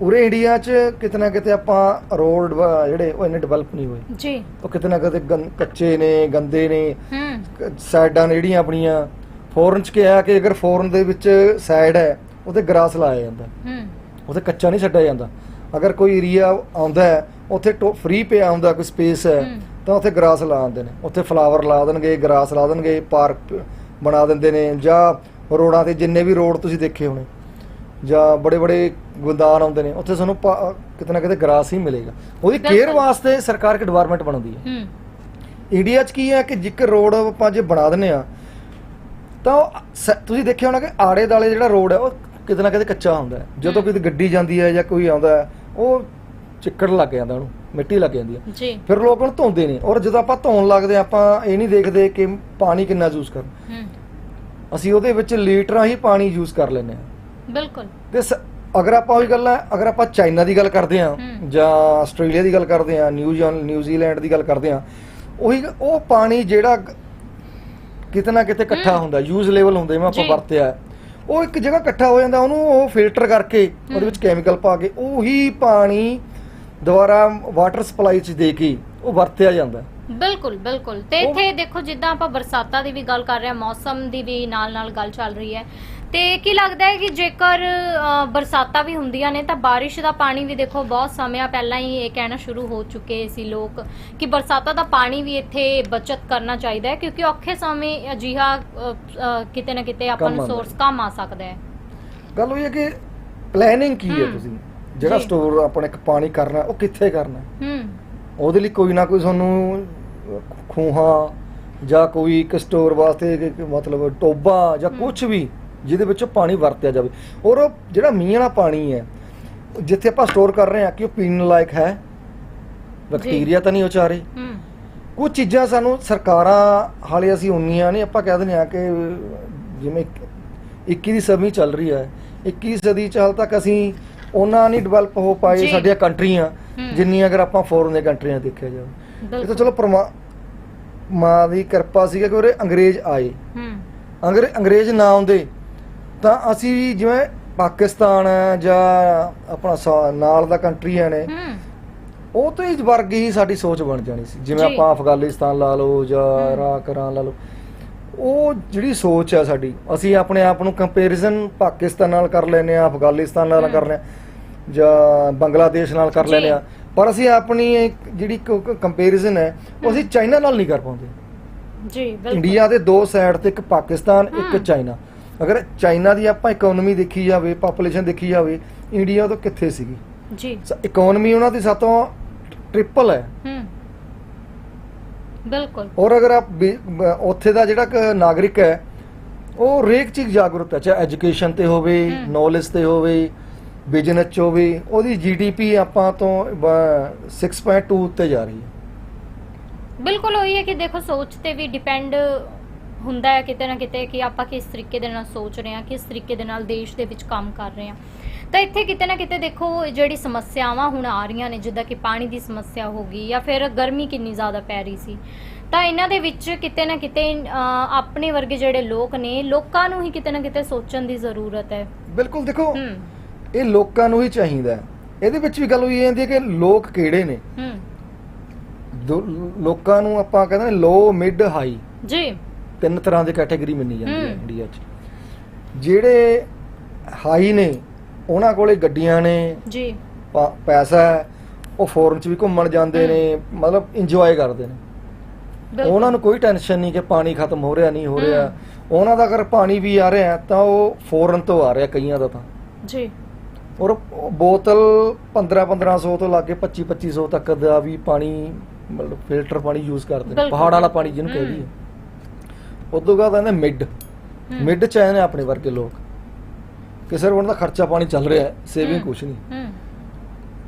ਉਰੇ ਇੰਡੀਆ 'ਚ ਕਿਤੇ ਨਾ ਕਿਤੇ ਆਪਾਂ ਰੋਡ ਜਿਹੜੇ ਉਹ ਇੰਨੇ ਡਿਵੈਲਪ ਨਹੀਂ ਹੋਏ। ਜੀ। ਉਹ ਕਿਤੇ ਨਾ ਕਿਤੇ ਕੱਚੇ ਨੇ ਗੰਦੇ ਨੇ ਹੂੰ। ਕ- ਸਾਈਡਾਂ ਨੇ ਜਿਹੜੀਆਂ ਆਪਣੀਆਂ। ਫੋਰਨ ਚ ਕਿਹਾ ਕਿ ਅਗਰ ਫੋਰਨ ਦੇ ਵਿੱਚ ਸਾਈਡ ਹੈ ਉਹਤੇ ਗਰਾਸ ਲਾਇਆ ਜਾਂਦਾ। ਹੂੰ। ਉੱਥੇ ਕੱਚਾ ਨਹੀਂ ਛੱਡਿਆ ਜਾਂਦਾ। ਅਗਰ ਕੋਈ ਏਰੀਆ ਆਉਂਦਾ ਹੈ ਉੱਥੇ ਫ੍ਰੀ ਪਿਆ ਹੁੰਦਾ ਕੋਈ ਸਪੇਸ ਹੈ ਹੂੰ। ਤਾਂ ਉੱਥੇ ਗਰਾਸ ਲਾ ਦਿੰਦੇ ਨੇ। ਉੱਥੇ ਫਲਾਵਰ ਲਾ ਦੇਣਗੇ ਗਰਾਸ ਲਾ ਦੇਣਗੇ ਪਾਰਕ ਬਣਾ ਦਿੰਦੇ ਨੇ ਜਾਂ ਰੋਡਾਂ ਤੇ ਜਿੰਨੇ ਵੀ ਰੋਡ ਤੁਸੀਂ ਦੇਖੇ ਹੋਣੇ ਜਾਂ ਬੜੇ ਬੜੇ ਗੁੰਦਾਨ ਆਉਂਦੇ ਨੇ ਉੱਥੇ ਤੁਹਾਨੂੰ ਕਿਤੇ ਨਾ ਕਿਤੇ ਗਰਾਸ ਹੀ ਮਿਲੇਗਾ। ਉਹਦੀ ਕੇਅਰ। ਵਾਸਤੇ ਸਰਕਾਰ ਇੱਕ ਡਿਪਾਰਟਮੈਂਟ ਬਣਾਉਂਦੀ ਹੈ। ਹੂੰ। ਇੰਡੀਆ 'ਚ ਕੀ ਹੈ ਕਿ ਜੇਕਰ ਰੋਡ ਆਪਾਂ ਜੇ ਬਣਾ ਦਿੰਦੇ ਆ ਤਾਂ ਤੁਸੀਂ ਦੇਖਿਆ ਹੋਣਾ ਕਿ ਆੜੇ ਦਾਲੇ ਜਿਹੜਾ ਰੋਡ ਹੈ ਉਹ ਕਿਤੇ ਨਾ ਕਿਤੇ ਕੱਚਾ ਹੁੰਦਾ ਜਦੋਂ। ਕੋਈ ਗੱਡੀ ਜਾਂਦੀ ਹੈ ਜਾਂ ਕੋਈ ਆਉਂਦਾ ਉਹ ਚਿੱਕੜ ਲੱਗ ਜਾਂਦਾ ਉਹਨੂੰ ਮਿੱਟੀ ਲੱਗ ਜਾਂਦੀ ਹੈ ਜੀ ਫਿਰ ਲੋਕ ਉਹਨੂੰ ਧੋਂਦੇ ਨੇ ਔਰ ਜਦੋਂ ਆਪਾਂ ਧੋਣ ਲੱਗਦੇ ਆਪਾਂ ਇਹ ਨਹੀਂ ਦੇਖਦੇ ਕਿ ਪਾਣੀ ਕਿੰਨਾ ਯੂਜ਼ ਕਰਨ ਅਸੀਂ ਉਹਦੇ ਵਿੱਚ ਲੀਟਰਾਂ ਹੀ ਪਾਣੀ ਯੂਜ਼ ਕਰ ਲੈਂਦੇ ਹਾਂ ਬਿਲਕੁਲ ਤੇ ਅਗਰ ਆਪਾਂ ਉਹੀ ਗੱਲ ਹੈ ਅਗਰ ਆਪਾਂ ਚਾਈਨਾ ਦੀ ਗੱਲ ਕਰਦੇ ਹਾਂ ਹੂੰ। ਜਾਂ ਆਸਟ੍ਰੇਲੀਆ ਦੀ ਗੱਲ ਕਰਦੇ ਹਾਂ ਨਿਊਜ਼ੀਲੈਂਡ ਦੀ ਗੱਲ ਕਰਦੇ ਹਾਂ ਉਹੀ ਉਹ ਪਾਣੀ ਜਿਹੜਾ ਕਿਤੇ ਨਾ ਕਿਤੇ ਇਕੱਠਾ। ਹੁੰਦਾ ਯੂਜ਼ ਲੈਵਲ ਹੁੰਦੇ ਮੈਂ ਆਪਾਂ। ਵਰਤਿਆ। ਉਹ ਇੱਕ ਜਗ੍ਹਾ ਇਕੱਠਾ ਹੋ ਜਾਂਦਾ ਉਹਨੂੰ ਉਹ ਫਿਲਟਰ ਕਰਕੇ ਉਹਦੇ ਵਿੱਚ ਕੈਮੀਕਲ ਪਾ ਕੇ ਉਹੀ ਪਾਣੀ ਦੁਬਾਰਾ ਵਾਟਰ ਸਪਲਾਈ ਚ ਦੇ ਕੇ ਉਹ ਵਰਤਿਆ ਜਾਂਦਾ। ਬਿਲਕੁਲ ਬਿਲਕੁਲ। ਤੇ ਇੱਥੇ ਦੇਖੋ ਜਿੱਦਾਂ ਆਪਾਂ ਬਰਸਾਤਾਂ ਦੀ ਵੀ ਗੱਲ ਕਰ ਰਹੇ ਹਾਂ ਮੌਸਮ ਦੀ ਵੀ ਨਾਲ ਨਾਲ ਗੱਲ ਚੱਲ ਰਹੀ ਹੈ। ਤੇ ਕੀ ਲੱਗਦਾ ਹੈ ਕਿ ਜੇਕਰ ਅ, ਬਰਸਾਤਾਂ ਵੀ ਹੁੰਦੀਆਂ ਨੇ ਤਾਂ ਬਾਰਿਸ਼ ਦਾ ਪਾਣੀ ਵੀ ਦੇਖੋ ਬਹੁਤ ਸਮਿਆਂ ਪਹਿਲਾਂ ਹੀ ਇਹ ਕਹਿਣਾ ਸ਼ੁਰੂ ਹੋ ਚੁੱਕੇ ਸੀ ਲੋਕ ਕਿ ਬਰਸਾਤਾਂ ਦਾ ਪਾਣੀ ਵੀ ਇੱਥੇ ਬਚਤ ਕਰਨਾ ਚਾਹੀਦਾ ਹੈ ਕਿਉਂਕਿ ਔਖੇ ਸਮੇਂ ਅਜਿਹਾ ਅ, ਅ, ਕਿਤੇ ਨਾ ਕਿਤੇ ਆਪਾਂ ਕੰਮ ਨੂੰ ਆਉਂਦਾ ਸੋਰਸ ਕੰਮ ਆ ਸਕਦਾ ਹੈ। ਗੱਲ ਉਹ ਹੈ ਕਿ ਪਲੈਨਿੰਗ ਕੀ ਹੈ ਹੂੰ। ਤੁਸੀਂ? ਜਿਹੜਾ ਜੀ। ਸਟੋਰ ਆਪਾਂ ਨੇ ਇੱਕ ਪਾਣੀ ਕਰਨਾ ਉਹ ਕਿੱਥੇ ਕਰਨਾ? ਹੂੰ। ਉਹਦੇ ਲਈ ਕੋਈ ਨਾ ਕੋਈ ਤੁਹਾਨੂੰ ਖੂਹਾਂ ਜਾਂ ਕੋਈ ਇੱਕ ਸਟੋਰ ਵਾਸਤੇ ਇੱਕ- ਇੱਕ ਮਤਲਬ ਟੋਬਾ ਜਾਂ। ਕੁਝ ਵੀ ਜਿਹਦੇ ਵਿੱਚੋਂ ਪਾਣੀ ਵਰਤਿਆ ਜਾਵੇ। ਔਰ ਉਹ ਜਿਹੜਾ ਮੀਂਹ ਵਾਲਾ ਪਾਣੀ ਹੈ ਜਿੱਥੇ ਆਪਾਂ ਸਟੋਰ ਕਰ ਰਹੇ ਹਾਂ ਕਿ ਉਹ ਪੀਣ ਲਾਇਕ ਹੈ ਬੈਕਟੀਰੀਆ ਤਾਂ ਨਹੀਂ ਉਹ ਚਾਰੇ ਹੂੰ। ਕੁਝ ਚੀਜ਼ਾਂ ਸਾਨੂੰ ਸਰਕਾਰਾਂ ਹਾਲੇ ਅਸੀਂ ਉਨੀਆਂ ਨਹੀਂ ਆਪਾਂ ਕਹਿ ਦਿੰਦੇ ਆ ਕਿ ਜਿਵੇਂ 21 ਦੀ ਸਦੀ ਚੱਲ ਰਹੀ ਹੈ। 21 ਸਦੀ ਚ ਹਾਲ ਤੱਕ ਅਸੀਂ ਉਹਨਾਂ ਨਹੀਂ ਡਿਵੈਲਪ ਹੋ ਪਾਏ। ਸਾਡੀਆਂ ਕੰਟਰੀਆਂ। ਜਿੰਨੀਆਂ ਅਗਰ ਆਪਾਂ ਫੋਰਨ ਦੀਆਂ ਕੰਟਰੀਆਂ ਦੇਖਿਆ ਜਾਵੇ ਇਹ ਤਾਂ ਚਲੋ ਪਰਮਾ ਮਾਂ ਦੀ ਕਿਰਪਾ ਸੀਗਾ ਕਿ ਉਹਰੇ ਅੰਗਰੇਜ਼ ਆਏ ਹੂੰ ਅੰਗਰੇ ਅੰਗਰੇਜ਼ ਨਾ ਆਉਂਦੇ ਤਾਂ ਅਸੀਂ ਜਿਵੇਂ ਪਾਕਿਸਤਾਨ ਹੈ ਜਾਂ ਆਪਣਾ ਨਾਲ ਦਾ ਕੰਟਰੀਆਂ ਨੇ ਉਹ ਤੋਂ ਹੀ ਵਰਗੀ ਹੀ ਸਾਡੀ ਸੋਚ ਬਣ ਜਾਣੀ ਸੀ ਜਿਵੇਂ। ਆਪਾਂ ਅਫਗਾਨਿਸਤਾਨ ਲਾ ਲਓ ਜਾਂ। ਇਰਾਕ ਇਰਾਨ ਲਾ ਲਓ ਉਹ ਜਿਹੜੀ ਸੋਚ ਹੈ ਸਾਡੀ ਅਸੀਂ ਆਪਣੇ ਆਪ ਨੂੰ ਕੰਪੈਰੀਜ਼ਨ ਪਾਕਿਸਤਾਨ ਨਾਲ ਕਰ ਲੈਨੇ ਆ ਅਫਗਾਨਿਸਤਾਨ ਨਾਲ। ਕਰ ਲੈਂਦੇ ਹਾਂ ਜਾਂ ਬੰਗਲਾਦੇਸ਼ ਨਾਲ ਕਰ ਜੀ। ਆ। ਪਰ ਅਸੀਂ ਆਪਣੀ ਜਿਹੜੀ ਕੰਪੈਰੀਜ਼ਨ ਹੈ ਉਹ ਅਸੀਂ ਚਾਈਨਾ ਨਾਲ ਨਹੀਂ ਕਰ ਪਾਉਂਦੇ। ਜੀ ਬਿਲਕੁਲ। ਇੰਡੀਆ ਦੇ ਦੋ ਸਾਈਡ ਤੇ ਇੱਕ ਪਾਕਿਸਤਾਨ ਇੱਕ। ਚਾਈਨਾ। ਅਗਰ ਚਾਈਨਾ ਦੀ ਆਪਾਂ ਇਕਨੋਮੀ ਦੇਖੀ ਜਾਵੇ ਪਾਪੂਲੇਸ਼ਨ ਦੇਖੀ ਜਾਵੇ ਇੰਡੀਆ ਤੋਂ ਕਿੱਥੇ ਸੀਗੀ? ਜੀ। ਇਕਨੋਮੀ ਉਹਨਾਂ ਦੀ ਸਾਤੋਂ ਟ੍ਰਿਪਲ ਹੈ। ਹੂੰ ਬਿਲਕੁਲ। ਔਰ ਅਗਰ ਆਪ ਬ- ਉੱਥੇ ਦਾ ਜਿਹੜਾ ਕ ਨਾਗਰਿਕ ਹੈ ਉਹ ਹਰੇਕ ਚੀਜ਼ ਜਾਗਰੂਕ ਹੈ ਚਾਹੇ ਐਜੂਕੇਸ਼ਨ ਤੇ ਹੋਵੇ ਹਮ। ਨੌਲੇਜ ਤੇ ਹੋਵੇ ਬਿਜ਼ਨਸ ਚ ਹੋਵੇ ਉਹਦੀ ਜੀਡੀਪੀ ਆਪਾਂ ਤੋਂ ਬ- 6.2 ਉੱਤੇ ਜਾ ਰਹੀ ਹੈ। ਬਿਲਕੁਲ ਉਹੀ ਹੈ ਕਿ ਦੇਖੋ ਸੋਚ ਤੇ ਵੀ ਡਿਪੈਂਡ ਹੁੰਦਾ ਹੈ ਕਿਤੇ ਨਾ ਕਿਤੇ ਕਿ ਆਪਾਂ ਕਿਸ ਤਰੀਕੇ ਦੇ ਨਾਲ ਸੋਚ ਰਹੇ ਹਾਂ ਕਿਸ ਤਰੀਕੇ ਦੇ ਨਾਲ ਦੇਸ਼ ਦੇ ਵਿੱਚ ਕੰਮ ਕਰ ਰਹੇ ਹਾਂ। ਤਾਂ ਇੱਥੇ ਕਿਤੇ ਨਾ ਕਿਤੇ ਦੇਖੋ ਜਿਹੜੀ ਸਮੱਸਿਆਵਾਂ ਹੁਣ ਆ ਰਹੀਆਂ ਨੇ ਜਿੱਦਾਂ ਕਿ ਪਾਣੀ ਦੀ ਸਮੱਸਿਆ ਹੋ ਗਈ ਜਾਂ ਫਿਰ ਗਰਮੀ ਕਿੰਨੀ ਜ਼ਿਆਦਾ ਪੈ ਰਹੀ ਸੀ ਤਾਂ ਇਹਨਾਂ ਦੇ ਵਿੱਚ ਕਿਤੇ ਨਾ ਕਿਤੇ ਆਪਣੇ ਵਰਗੇ ਜਿਹੜੇ ਲੋਕ ਨੇ ਲੋਕਾਂ ਨੂੰ ਹੀ ਕਿਤੇ ਨਾ ਕਿਤੇ ਸੋਚਣ ਦੀ ਜ਼ਰੂਰਤ ਹੈ। ਬਿਲਕੁਲ ਦੇਖੋ ਇਹ ਲੋਕਾਂ ਨੂੰ ਹੀ ਚਾਹੀਦਾ ਹੈ। ਇਹਦੇ ਵਿੱਚ ਵੀ ਗੱਲ ਹੋਈ ਜਾਂਦੀ ਹੈ ਕਿ ਲੋਕ ਕਿਹੜੇ ਨੇ ਹੂੰ ਲੋਕਾਂ ਨੂੰ ਆਪਾਂ ਕਹਿੰਦੇ ਨੇ ਲੋ ਮਿਡ ਹਾਈ ਜੀ ਤਿੰਨ ਤਰ੍ਹਾਂ ਦੀ ਕੈਟਾਗਰੀ ਮੰਨੀ ਜਾਂਦੀ ਹੈ। ਇੰਡੀਆ 'ਚ ਜਿਹੜੇ ਹਾਈ ਨੇ ਉਹਨਾਂ ਕੋਲੇ ਗੱਡੀਆਂ ਨੇ ਜੀ ਪੈਸਾ ਹੈ ਉਹ ਫੋਰਨ 'ਚ ਵੀ ਘੁੰਮਣ ਜਾਂਦੇ। ਨੇ ਮਤਲਬ ਇੰਜੋਏ ਕਰਦੇ ਨੇ। ਉਹਨਾਂ ਨੂੰ ਕੋਈ ਟੈਨਸ਼ਨ ਨਹੀਂ ਕਿ ਪਾਣੀ ਖਤਮ ਹੋ ਰਿਹਾ ਨਹੀਂ ਹੋ ਰਿਹਾ। ਉਹਨਾਂ ਦਾ ਅਗਰ ਪਾਣੀ ਵੀ ਆ ਰਿਹਾ ਤਾਂ ਉਹ ਫੋਰਨ ਤੋਂ ਆ ਰਿਹਾ ਕਈਆਂ ਦਾ ਤਾਂ ਜੀ ਔਰ ਬੋਤਲ 15 1500 ਤੋਂ ਲੱਗ ਕੇ 25 2500 ਤੱਕ ਦਾ ਵੀ ਪਾਣੀ ਮਤਲਬ ਫਿਲਟਰ ਪਾਣੀ ਯੂਜ਼ ਕਰਦੇ ਨੇ। ਪਹਾੜ ਵਾਲਾ ਪਾਣੀ ਜਿਹਨੂੰ। ਕਹਿ ਦਈਏ। ਉਦੋਂ ਬਾਅਦ ਕਹਿੰਦੇ ਮਿਡ। ਮਿਡ ਚ ਆਏ ਨੇ ਆਪਣੇ ਵਰਗੇ ਲੋਕ। ਕਿ ਸਰ ਉਹਨਾਂ ਦਾ ਖਰਚਾ ਪਾਣੀ ਚੱਲ ਰਿਹਾ ਹੈ ਸੇਵਿੰਗ। ਕੁਛ ਨਹੀਂ।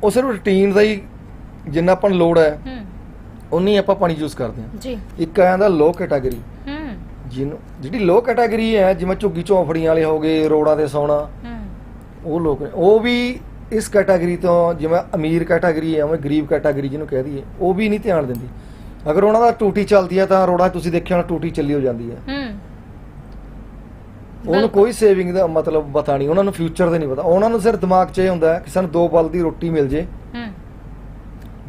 ਉਹ ਸਿਰਫ ਰੂਟੀਨ ਦਾ ਹੀ ਜਿੰਨਾ ਆਪਾਂ ਨੂੰ ਲੋੜ ਹੈ ਉਨੀ ਆਪਾਂ ਪਾਣੀ ਯੂਜ਼ ਕਰਦੇ ਹਾਂ। ਜੀ। ਇੱਕ ਆ ਜਾਂਦਾ ਲੋ ਕੈਟਾਗਰੀ ਹੂੰ। ਜਿਹਨੂੰ ਜਿਹੜੀ ਲੋ ਕੈਟਾਗਰੀ ਹੈ ਜਿਵੇਂ ਝੁੱਗੀ ਝੌਂਫੜੀਆਂ ਵਾਲੇ ਹੋ ਗਏ ਰੋਡਾਂ ਤੇ ਸੌਣਾ। ਉਹ ਲੋਕ ਨੇ। ਉਹ ਵੀ ਇਸ ਕੈਟਾਗਰੀ ਤੋਂ ਜਿਵੇਂ ਅਮੀਰ ਕੈਟਾਗਰੀ ਹੈ ਉਵੇਂ ਗਰੀਬ ਕੈਟਾਗਰੀ ਜਿਹਨੂੰ ਕਹਿ ਦਈਏ ਉਹ ਵੀ ਨਹੀਂ ਧਿਆਨ ਦਿੰਦੀ। ਅਗਰ ਉਹਨਾਂ ਦਾ ਟੂਟੀ ਚੱਲਦੀ ਹੈ ਤਾਂ 'ਚ ਤੁਸੀਂ ਦੇਖਿਆ ਹੋਣਾ ਟੂਟੀ ਚੱਲੀ ਹੋ ਜਾਂਦੀ ਹੈ। ਹੂੰ। ਉਹਨੂੰ। ਕੋਈ ਸੇਵਿੰਗ ਦਾ ਮਤਲਬ ਪਤਾ ਨਹੀਂ ਉਹਨਾਂ ਨੂੰ ਫਿਊਚਰ ਦਾ ਨਹੀਂ ਪਤਾ। ਉਹਨਾਂ ਨੂੰ ਸਿਰ ਦਿਮਾਗ 'ਚ ਇਹ ਹੁੰਦਾ ਹੈ ਕਿ ਸਾਨੂੰ ਦੋ ਬਲ ਦੀ ਰੋਟੀ ਮਿਲ ਜੇ। ਹੂੰ।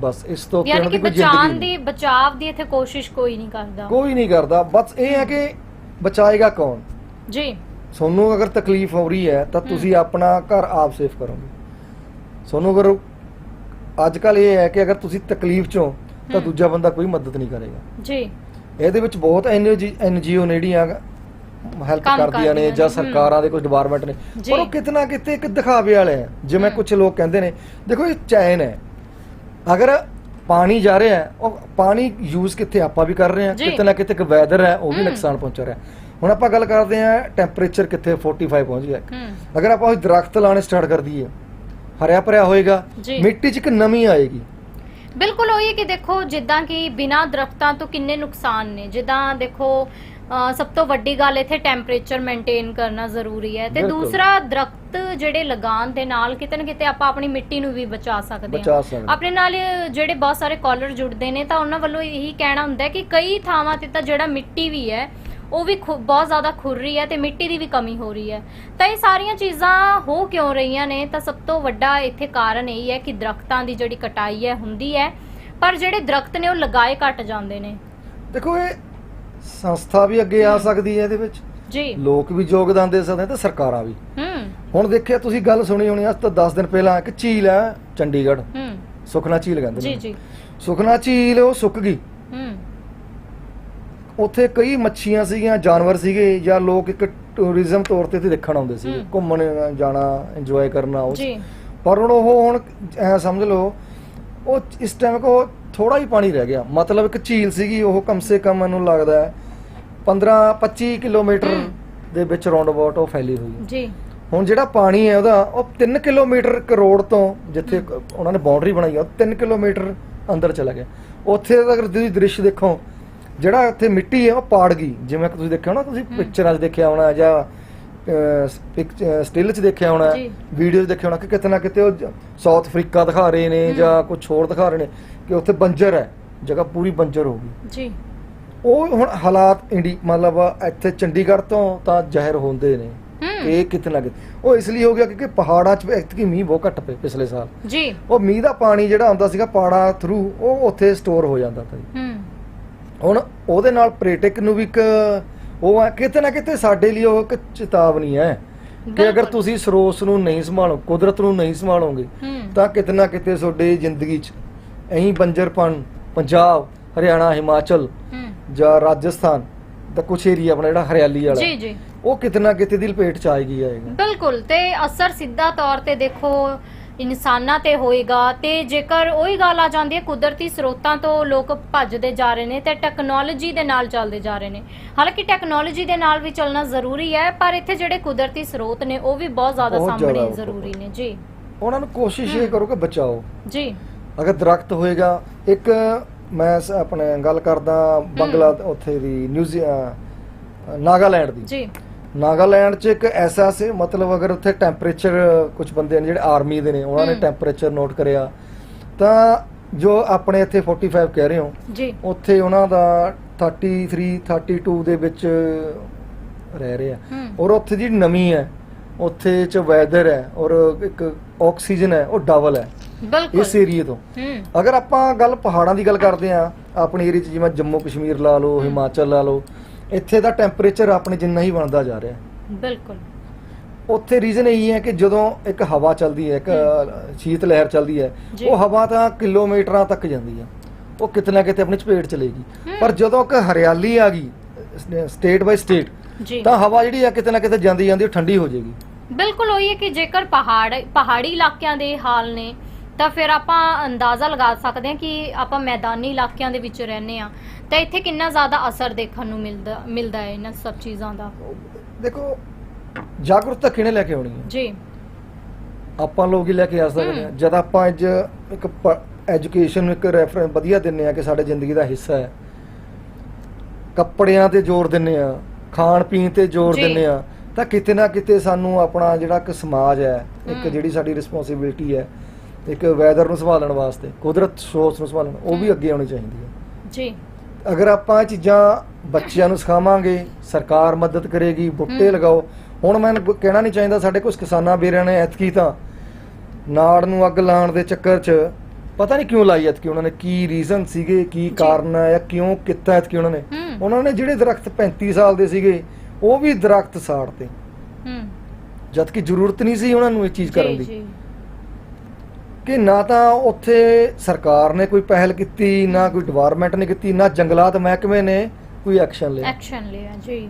ਬਸ ਇਸ ਤੋਂ ਉਹਨਾਂ ਕਿ ਦੀ ਕੋਈ ਬਚਾਉਣ ਜ਼ਿੰਦਗੀ ਦੀ ਬਚਾਵ ਦੀ ਇੱਥੇ ਕੋਸ਼ਿਸ਼ ਕੋਈ ਨਹੀਂ ਕਰਦਾ। ਕੋਈ ਨਹੀਂ ਕਰਦਾ। ਬਸ ਇਹ ਹੈ ਕਿ ਬਚਾਏਗਾ ਕੌਣ? ਜੀ। ਤੁਹਾਨੂੰ ਅਗਰ ਤਕਲੀਫ ਹੋ ਰਹੀ ਹੈ ਤਾਂ ਤੁਸੀਂ ਆਪਣਾ ਘਰ ਆਪ ਸੇਫ ਕਰੋਗੇ ਤੁਹਾਨੂੰ ਅਗਰ ਅੱਜ ਕੱਲ ਇਹ ਹੈ ਕਿ ਅਗਰ ਤੁਸੀਂ ਤਕਲੀਫ ਚੋਂ ਤਾਂ। ਦੂਜਾ ਬੰਦਾ ਕੋਈ ਮਦਦ ਨਹੀਂ ਕਰੇਗਾ ਜੀ ਇਹਦੇ ਵਿੱਚ ਬਹੁਤ ਐਨਜੀਓ ਨੇ ਜਿਹੜੀਆਂ ਹੈਲਪ ਕਰਦੀਆਂ ਨੇ ਜਾਂ ਸਰਕਾਰਾਂ ਦੇ ਕੁਝ ਡਿਪਾਰਟਮੈਂਟ ਨੇ ਜੀ। ਪਰ ਉਹ ਕਿਤਨਾ ਕਿਤੇ ਇੱਕ ਦਿਖਾਵੇ ਵਾਲੇ ਆ ਜਿਵੇਂ। ਕੁਝ ਲੋਕ ਕਹਿੰਦੇ ਨੇ ਦੇਖੋ ਇਹ ਚੈਨ ਹੈ ਅਗਰ ਪਾਣੀ ਜਾ ਰਿਹਾ ਹੈ ਉਹ ਪਾਣੀ ਯੂਜ਼ ਕਿੱਥੇ ਆਪਾਂ ਵੀ ਕਰ ਰਹੇ ਹਾਂ ਜੀ। ਕਿਤੇ ਨਾ ਕਿਤੇ ਇੱਕ ਵੈਦਰ ਹੈ ਉਹ ਵੀ। ਨੁਕਸਾਨ ਪਹੁੰਚਾ ਰਿਹਾ ਹੁਣ ਆਪਾਂ ਗੱਲ ਕਰਦੇ ਹਾਂ ਟੈਂਪਰੇਚਰ ਕਿੱਥੇ 45 ਪਹੁੰਚ ਗਿਆ ਅਗਰ ਆਪਾਂ ਉਹ ਦਰਖਤ ਲਾਣੇ ਸਟਾਰਟ ਕਰ ਦਈਏ ਹਰਿਆ ਭਰਿਆ ਹੋਏਗਾ। ਮਿੱਟੀ 'ਚ ਇੱਕ ਨਮੀ ਆਏਗੀ ਬਿਲਕੁਲ ਉਹੀ ਹੈ ਕਿ ਦੇਖੋ ਜਿੱਦਾਂ ਕਿ ਬਿਨਾਂ ਦਰਖਤਾਂ ਤੋਂ ਕਿੰਨੇ ਨੁਕਸਾਨ ਨੇ ਜਿੱਦਾਂ ਦੇਖੋ ਸਭ ਤੋਂ ਵੱਡੀ ਗੱਲ ਇੱਥੇ ਟੈਂਪਰੇਚਰ ਮੇਨਟੇਨ ਕਰਨਾ ਜ਼ਰੂਰੀ ਹੈ ਤੇ। ਦੂਸਰਾ ਦਰਖਤ ਜਿਹੜੇ ਲਗਾਉਣ ਦੇ ਨਾਲ ਕਿਤੇ ਨਾ ਕਿਤੇ ਆਪਾਂ ਆਪਣੀ ਮਿੱਟੀ ਨੂੰ ਵੀ ਬਚਾ ਸਕਦੇ ਹਾਂ। ਆਪਣੇ ਨਾਲ ਜਿਹੜੇ ਬਹੁਤ ਸਾਰੇ ਕਾਲਰ ਜੁੜਦੇ ਨੇ ਤਾਂ ਉਹਨਾਂ ਵੱਲੋਂ ਇਹੀ ਕਹਿਣਾ ਹੁੰਦਾ ਕਿ ਕਈ ਥਾਵਾਂ ਤੇ ਤਾਂ ਜਿਹੜਾ ਮਿੱਟੀ ਵੀ ਹੈ ਉਹ ਵੀ ਖੁ- ਬਹੁਤ ਜ਼ਿਆਦਾ ਖੁਰ ਰਹੀ ਹੈ ਤੇ ਮਿੱਟੀ ਦੀ ਵੀ ਕਮੀ ਹੋ ਰਹੀ ਹੈ। ਤਾਂ ਇਹ ਸਾਰੀਆਂ ਚੀਜ਼ਾਂ ਹੋ ਕਿਉਂ ਰਹੀਆਂ ਨੇ? ਤਾਂ ਸਭ ਤੋਂ ਵੱਡਾ ਇੱਥੇ ਕਾਰਨ ਇਹ ਹੈ ਕਿ ਦਰਖਤਾਂ ਦੀ ਜਿਹੜੀ ਕਟਾਈ ਹੈ ਹੁੰਦੀ ਹੈ ਪਰ ਜਿਹੜੇ ਦਰਖਤ ਨੇ ਉਹ ਲਗਾਏ ਘਟ ਜਾਂਦੇ ਨੇ। ਦੇਖੋ ਇਹ ਸੰਸਥਾ ਵੀ ਅੱਗੇ ਆ ਸਕਦੀ ਹੈ ਇਹਦੇ ਵਿੱਚ। ਜੀ। ਲੋਕ ਵੀ ਯੋਗਦਾਨ ਦੇ ਸਕਦੇ ਤੇ ਸਰਕਾਰਾਂ ਵੀ। ਹੂੰ। ਹੁਣ ਦੇਖਿਆ ਤੁਸੀਂ ਗੱਲ ਸੁਣੀ ਹੋਣੀ ਅੱਜ ਤੋਂ 10 ਦਿਨ ਪਹਿਲਾਂ ਇੱਕ ਝੀਲ ਹੈ ਚੰਡੀਗੜ੍ਹ। ਹੂੰ। ਸੁਖਨਾ ਝੀਲ ਕਹਿੰਦੇ ਜੀ ਨੇ ਜੀ। ਸੁਖਨਾ ਝੀਲ ਉਹ ਸੁੱਕ ਗਈ। ਉੱਥੇ ਕਈ ਮੱਛੀਆਂ ਸੀਗੀਆਂ ਜਾਨਵਰ ਸੀਗੇ ਜਾਂ ਲੋਕ ਇੱਕ ਟੂਰਿਜ਼ਮ ਤੌਰ ਤੇ ਇੱਥੇ ਦੇਖਣ ਆਉਂਦੇ ਸੀ। ਘੁੰਮਣ ਜਾਣਾ ਇੰਜੋਏ ਕਰਨਾ ਉਸ ਪਰ ਹੁਣ ਉਹ ਹੁਣ ਐ ਸਮਝ ਲਓ ਉਹ ਇਸ ਟਾਈਮ ਕੋ ਥੋੜਾ ਹੀ ਪਾਣੀ ਰਹਿ ਗਿਆ। ਮਤਲਬ ਇੱਕ ਝੀਲ ਸੀਗੀ ਉਹ ਕਮ ਸੇ ਕਮ ਮੈਨੂੰ ਲੱਗਦਾ ਹੈ 15 25 ਕਿਲੋਮੀਟਰ। ਦੇ ਵਿੱਚ ਰਾਉਂਡ ਅਬਾਊਟ ਉਹ ਫੈਲੀ ਹੋਈ ਜੀ। ਹੁਣ ਜਿਹੜਾ ਪਾਣੀ ਹੈ ਉਹਦਾ ਉਹ 3 ਕਿਲੋਮੀਟਰ ਕਰੋੜ ਤੋਂ ਜਿੱਥੇ ਉਹਨਾਂ ਨੇ ਬਾਉਂਡਰੀ ਬਣਾਈ ਆ ਉਹ 3 ਕਿਲੋਮੀਟਰ ਅੰਦਰ ਚਲਾ ਗਿਆ। ਉੱਥੇ ਅਗਰ ਤੁਸੀਂ ਦ੍ਰਿਸ਼ ਦੇਖੋ ਜਿਹੜਾ ਉੱਥੇ ਮਿੱਟੀ ਹੈ ਉਹ ਪਾੜ ਗਈ। ਜਿਵੇਂ ਕਿ ਤੁਸੀਂ ਦੇਖਿਆ ਹੋਣਾ ਤੁਸੀਂ। ਪਿਕਚਰਾਂ 'ਚ ਦੇਖਿਆ ਹੋਣਾ ਜਾਂ ਸਟਿਲ 'ਚ ਦੇਖਿਆ ਹੋਣਾ। ਵੀਡੀਓ 'ਚ ਦੇਖਿਆ ਹੋਣਾ ਕਿ ਕਿਤੇ ਨਾ ਕਿਤੇ ਉਹ ਸਾਊਥ ਅਫਰੀਕਾ ਦਿਖਾ ਰਹੇ ਨੇ। ਜਾਂ ਕੁਝ ਹੋਰ ਦਿਖਾ ਰਹੇ ਨੇ ਕਿ ਉੱਥੇ ਬੰਜਰ ਹੈ ਜਗ੍ਹਾ ਪੂਰੀ ਬੰਜਰ ਹੋ ਗਈ। ਜੀ। ਉਹ ਹੁਣ ਹਾਲਾਤ ਇੰਡੀ ਮਤਲਬ ਇੱਥੇ ਚੰਡੀਗੜ੍ਹ ਤੋਂ ਤਾਂ ਜ਼ਹਿਰ ਹੁੰਦੇ ਨੇ। ਇਹ ਕਿਤੇ ਨਾ ਕਿਤੇ। ਉਹ ਇਸ ਲਈ ਹੋ ਗਿਆ ਕਿਉਂਕਿ ਪਹਾੜਾਂ 'ਚ ਐਤਕੀ ਮੀਂਹ ਬਹੁਤ ਘੱਟ ਪਏ ਪਿਛਲੇ ਸਾਲ। ਜੀ। ਉਹ ਮੀਂਹ ਦਾ ਪਾਣੀ ਜਿਹੜਾ ਆਉਂਦਾ ਸੀਗਾ ਪਹਾੜਾਂ ਥਰੂ ਉਹ ਉੱਥੇ ਸਟੋਰ ਹੋ ਜਾਂਦਾ ਤਾ ਜੀ। ਹੂੰ। ਹੁਣ ਉਹਦੇ ਨਾਲ ਪ੍ਰੇਟਿਕ ਨੂੰ ਵੀ ਇੱਕ ਉਹ ਹੈ ਕਿਤੇ ਨਾ ਕਿਤੇ ਸਾਡੇ ਲਈ ਉਹ ਇੱਕ ਚੇਤਾਵਨੀ ਹੈ ਕਿ ਅਗਰ। ਤੁਸੀਂ ਸਰੋਸ ਨੂੰ ਨਹੀਂ ਸੰਭਾਲੋ ਕੁਦਰਤ ਨੂੰ ਨਹੀਂ ਸੰਭਾਲੋਗੇ ਤਾਂ ਕਿਤੇ ਨਾ ਕਿਤੇ ਤੁਹਾਡੀ ਜ਼ਿੰਦਗੀ 'ਚ ਐਂ ਬੰਜਰਪਣ ਪੰਜਾਬ ਹਰਿਆਣਾ ਹਿਮਾਚਲ ਜਾਂ ਰਾਜਸਥਾਨ ਦਾ ਕੁਛ ਏਰੀਆ ਆਪਣਾ ਜਿਹੜਾ ਹਰਿਆਲੀ ਵਾਲਾ ਜੀ ਜੀ। ਉਹ ਕਿਤੇ ਨਾ ਕਿਤੇ ਦੀ ਲਪੇਟ ਚ ਆਏਗੀ ਆਏਗਾ ਬਿਲਕੁਲ ਤੇ ਅਸਰ ਸਿੱਧਾ ਤੌਰ ਤੇ ਦੇਖੋ ਇਨਸਾਨਾਂ ਤੇ ਹੋਏਗਾ ਤੇ ਜੇਕਰ ਉਹੀ ਗੱਲ ਆ ਜਾਂਦੀ ਹੈ ਕੁਦਰਤੀ ਸਰੋਤਾਂ ਤੋਂ ਲੋਕ ਭੱਜਦੇ ਜਾ ਰਹੇ ਨੇ ਤੇ ਟੈਕਨੋਲੋਜੀ ਦੇ ਨਾਲ ਚੱਲਦੇ ਜਾ ਰਹੇ ਨੇ। ਹਾਲਾਂਕਿ ਟੈਕਨੋਲੋਜੀ ਦੇ ਨਾਲ ਵੀ ਚੱਲਣਾ ਜ਼ਰੂਰੀ ਹੈ ਪਰ ਇੱਥੇ ਜਿਹੜੇ ਕੁਦਰਤੀ ਸਰੋਤ ਨੇ ਉਹ ਵੀ ਬਹੁਤ ਜ਼ਿਆਦਾ ਬਹੁਤ ਸਾਹਮਣੇ ਜ਼ਿਆਦਾ ਜ਼ਰੂਰੀ ਨੇ। ਜੀ। ਉਹਨਾਂ ਨੂੰ ਕੋਸ਼ਿਸ਼ ਇਹ। ਕਰੋ ਕਿ ਬਚਾਓ। ਜੀ। ਅਗਰ ਦਰਖਤ ਹੋਏਗਾ ਇੱਕ ਮੈਂ ਸ- ਆਪਣੇ ਗੱਲ ਕਰਦਾ ਬੰਗਲਾ ਉੱਥੇ ਦੀ ਨਿਊਜ਼ੀ ਅ, ਨਾਗਾਲੈਂਡ ਦੀ। ਜੀ। ਨਾਗਾਲੈਂਡ 'ਚ ਇੱਕ ਐਸਾ ਸੀ ਮਤਲਬ ਅਗਰ ਉੱਥੇ ਟੈਂਪਰੇਚਰ ਕੁਝ ਬੰਦੇ ਨੇ ਜਿਹੜੇ ਆਰਮੀ ਦੇ ਨੇ ਉਹਨਾਂ ਨੇ। ਟੈਂਪਰੇਚਰ ਨੋਟ ਕਰਿਆ। ਤਾਂ ਜੋ ਆਪਣੇ ਇੱਥੇ 45 ਕਹਿ ਰਹੇ ਹੋ ਜੀ। ਉੱਥੇ ਉਹਨਾਂ ਦਾ 33 32 ਦੇ ਵਿੱਚ ਰਹਿ ਰਹੇ ਆ। ਔਰ ਉੱਥੇ ਦੀ ਨਮੀ ਹੈ ਉੱਥੇ ਚ ਵੈਦਰ ਹੈ ਔਰ ਇੱਕ ਆਕਸੀਜਨ ਹੈ ਉਹ ਡਬਲ ਹੈ। ਬਿਲਕੁਲ। ਇਸ ਏਰੀਏ ਤੋਂ। ਅਗਰ ਆਪਾਂ ਗੱਲ ਪਹਾੜਾਂ ਦੀ ਗੱਲ ਕਰਦੇ ਆ ਆਪਣੇ ਏਰੀਏ 'ਚ ਜਿਵੇਂ ਜੰਮੂ ਕਸ਼ਮੀਰ ਲਾ ਲਓ ਹਮ। ਹਿਮਾਚਲ ਲਾ ਲਓ ਇੱਥੇ ਦਾ ਟੈਂਪਰੇਚਰ ਆਪਣੇ ਜਿੰਨਾ ਹੀ ਬਣਦਾ ਜਾ ਰਿਹਾ ਬਿਲਕੁਲ। ਉੱਥੇ ਰੀਜ਼ਨ ਇਹੀ ਹੈ ਕਿ ਜਦੋਂ ਇੱਕ ਹਵਾ ਚੱਲਦੀ ਹੈ ਇੱਕ ਸ਼ੀਤ ਲਹਿਰ ਚੱਲਦੀ ਹੈ। ਉਹ ਹਵਾ ਤਾਂ ਕਿਲੋਮੀਟਰਾਂ ਤੱਕ ਜਾਂਦੀ ਹੈ। ਉਹ ਕਿਤੇ ਨਾ ਕਿਤੇ ਆਪਣੀ ਚਪੇਟ ਚਲੇਗੀ। ਪਰ ਜਦੋਂ ਇੱਕ ਹਰਿਆਲੀ ਆ ਗਈ ਸਟੇਟ ਬਾਈ ਸਟੇਟ ਤਾਂ ਹਵਾ ਜਿਹੜੀ ਆ ਕਿਤੇ ਨਾ ਕਿਤੇ ਜਾਂਦੀ ਜਾਂਦੀ ਠੰਡੀ ਹੋ ਜਾਏਗੀ। ਬਿਲਕੁਲ ਉਹੀ ਹੈ ਕਿ ਜੇਕਰ ਪਹਾੜ ਪਹਾੜੀ ਇਲਾਕਿਆਂ ਦੇ ਹਾਲ ਨੇ ਤਾਂ ਫਿਰ ਆਪਾਂ ਅੰਦਾਜ਼ਾ ਲਗਾ ਸਕਦੇ ਹਾਂ ਕਿ ਆਪਾਂ ਮੈਦਾਨੀ ਇਲਾਕਿਆਂ ਦੇ ਵਿੱਚ ਰਹਿੰਦੇ ਆ ਤਾਂ ਇੱਥੇ ਕਿੰਨਾ ਜ਼ਿਆਦਾ ਅਸਰ ਦੇਖਣ ਨੂੰ ਮਿਲਦਾ ਮਿਲਦਾ ਹੈ ਇਹਨਾਂ ਸਭ ਚੀਜ਼ਾਂ ਦਾ? ਦੇਖੋ ਜਾਗਰੂਕਤਾ ਕਿਹਨੇ ਲੈ ਕੇ ਆਉਣੀ ਹੈ? ਜੀ। ਆਪਾਂ ਲੋਕ ਹੀ ਲੈ ਕੇ ਆ ਸਕਦੇ ਹਾਂ। ਜਦ ਆਪਾਂ ਅੱਜ ਇੱਕ ਐਜੂਕੇਸ਼ਨ ਨੂੰ ਇੱਕ ਰੈਫਰੈਂਸ ਵਧੀਆ ਦਿੰਨੇ ਆ ਕਿ ਸਾਡੇ ਜ਼ਿੰਦਗੀ ਦਾ ਹਿੱਸਾ ਹੈ। ਕੱਪੜਿਆਂ ਤੇ ਜ਼ੋਰ ਦਿੰਨੇ ਆ ਖਾਣ ਪੀਣ ਤੇ ਜ਼ੋਰ। ਦਿੰਨੇ ਆ ਤਾਂ ਕਿਤੇ ਨਾ ਕਿਤੇ ਸਾਨੂੰ ਆਪਣਾ ਜਿਹੜਾ ਇੱਕ ਸਮਾਜ ਹੈ ਇੱਕ। ਜਿਹੜੀ ਸਾਡੀ ਰਿਸਪੌਂਸਿਬਿਲਟੀ ਹੈ ਇੱਕ ਵੈਦਰ ਨੂੰ ਸੰਭਾਲਣ ਵਾਸਤੇ ਕੁਦਰਤ ਸੋਰਸ ਨੂੰ ਸੰਭਾਲਣ ਉਹ ਵੀ। ਅੱਗੇ ਆਉਣੀ ਚਾਹੀਦੀ ਹੈ। ਜੀ। ਅਗਰ ਆਪਾਂ ਇਹ ਚੀਜ਼ਾਂ ਬੱਚਿਆਂ ਨੂੰ ਸਿਖਾਵਾਂਗੇ ਸਰਕਾਰ ਮਦਦ ਕਰੇਗੀ ਬੁੱਟੇ। ਲਗਾਓ ਹੁਣ ਮੈਂ ਕਹਿਣਾ ਨਹੀਂ ਚਾਹੀਦਾ ਸਾਡੇ ਕੁਝ ਕਿਸਾਨਾਂ ਵੀਰਾਂ ਨੇ ਐਤਕੀ ਤਾਂ ਨਾੜ ਨੂੰ ਅੱਗ ਲਾਉਣ ਦੇ ਚੱਕਰ 'ਚ ਪਤਾ ਨਹੀਂ ਕਿਉਂ ਲਾਈ ਐਤਕੀ ਉਹਨਾਂ ਨੇ ਕੀ ਰੀਜ਼ਨ ਸੀਗੇ ਕੀ ਕਾਰਨ ਹੈ ਜਾਂ ਕਿਉਂ ਕੀਤਾ ਐਤਕੀ ਉਹਨਾਂ ਨੇ। ਉਹਨਾਂ ਨੇ ਜਿਹੜੇ ਦਰਖਤ 35 ਸਾਲ ਦੇ ਸੀਗੇ ਉਹ ਵੀ ਦਰਖਤ ਸਾੜਤੇ। ਹੂੰ ਜਦ ਕਿ ਜ਼ਰੂਰਤ ਨਹੀਂ ਸੀ ਉਹਨਾਂ ਨੂੰ ਇਹ ਚੀਜ਼ ਕਰਨ ਜੀ ਦੀ। ਜੀ। ਕਿ ਨਾ ਤਾਂ ਉੱਥੇ ਸਰਕਾਰ ਨੇ ਕੋਈ ਪਹਿਲ ਕੀਤੀ ਨਾ ਕੋਈ ਡਿਪਾਰਟਮੈਂਟ ਨੇ ਕੀਤੀ ਨਾ ਜੰਗਲਾਤ ਮਹਿਕਮੇ ਨੇ ਕੋਈ ਐਕਸ਼ਨ ਲਿਆ ਐਕਸ਼ਨ ਲਿਆ ਜੀ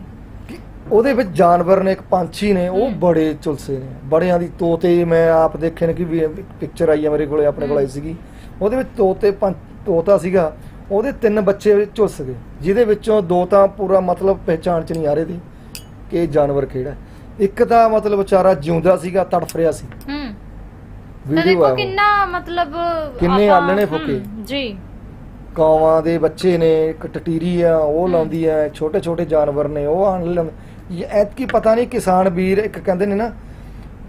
ਉਹਦੇ ਵਿੱਚ ਜਾਨਵਰ ਨੇ ਇੱਕ ਪੰਛੀ ਨੇ ਉਹ। ਬੜੇ ਚੁਲਸੇ ਨੇ ਬੜਿਆਂ ਦੀ ਤੋਤੇ ਮੈਂ ਆਪ ਦੇਖੇ ਨੇ ਕਿ ਪਿਕਚਰ ਆਈ ਆ ਮੇਰੇ ਕੋਲੇ ਆਪਣੇ ਕੋਲ ਆਈ। ਸੀਗੀ ਉਹਦੇ ਵਿੱਚ ਤੋਤੇ ਤੋਤਾ ਸੀਗਾ ਉਹਦੇ ਤਿੰਨ ਬੱਚੇ ਝੁਲਸ ਗਏ ਜਿਹਦੇ ਵਿੱਚੋਂ ਦੋ ਤਾਂ ਪੂਰਾ ਮਤਲਬ ਪਹਿਚਾਣ ਚ ਨਹੀਂ ਆ ਰਹੇ ਸੀ ਕਿ ਜਾਨਵਰ ਕਿਹੜਾ। ਇੱਕ ਤਾਂ ਮਤਲਬ ਵਿਚਾਰਾ ਜਿਉਂਦਾ ਸੀਗਾ ਤੜਫ ਰਿਹਾ ਸੀ ਤਾਂ ਵੀਡੀਓ ਦੇਖੋ ਆ ਉਹ। ਕਿੰਨਾ ਮਤਲਬ ਕਿੰਨੇ ਆਪਾਂ- ਆਲਣੇ ਹੂੰ, ਫੂਕੇ। ਜੀ ਕਾਵਾਂ ਦੇ ਬੱਚੇ ਨੇ ਇੱਕ ਟਟੀਰੀ ਆ ਉਹ ਹਮ। ਲਾਉਂਦੀ ਆ ਛੋਟੇ ਛੋਟੇ ਜਾਨਵਰ ਨੇ ਉਹ ਆਣ ਲੈਂਦੇ ਐਤਕੀ ਪਤਾ ਨਹੀਂ ਕਿਸਾਨ ਵੀਰ ਇੱਕ ਕਹਿੰਦੇ ਨੇ ਨਾ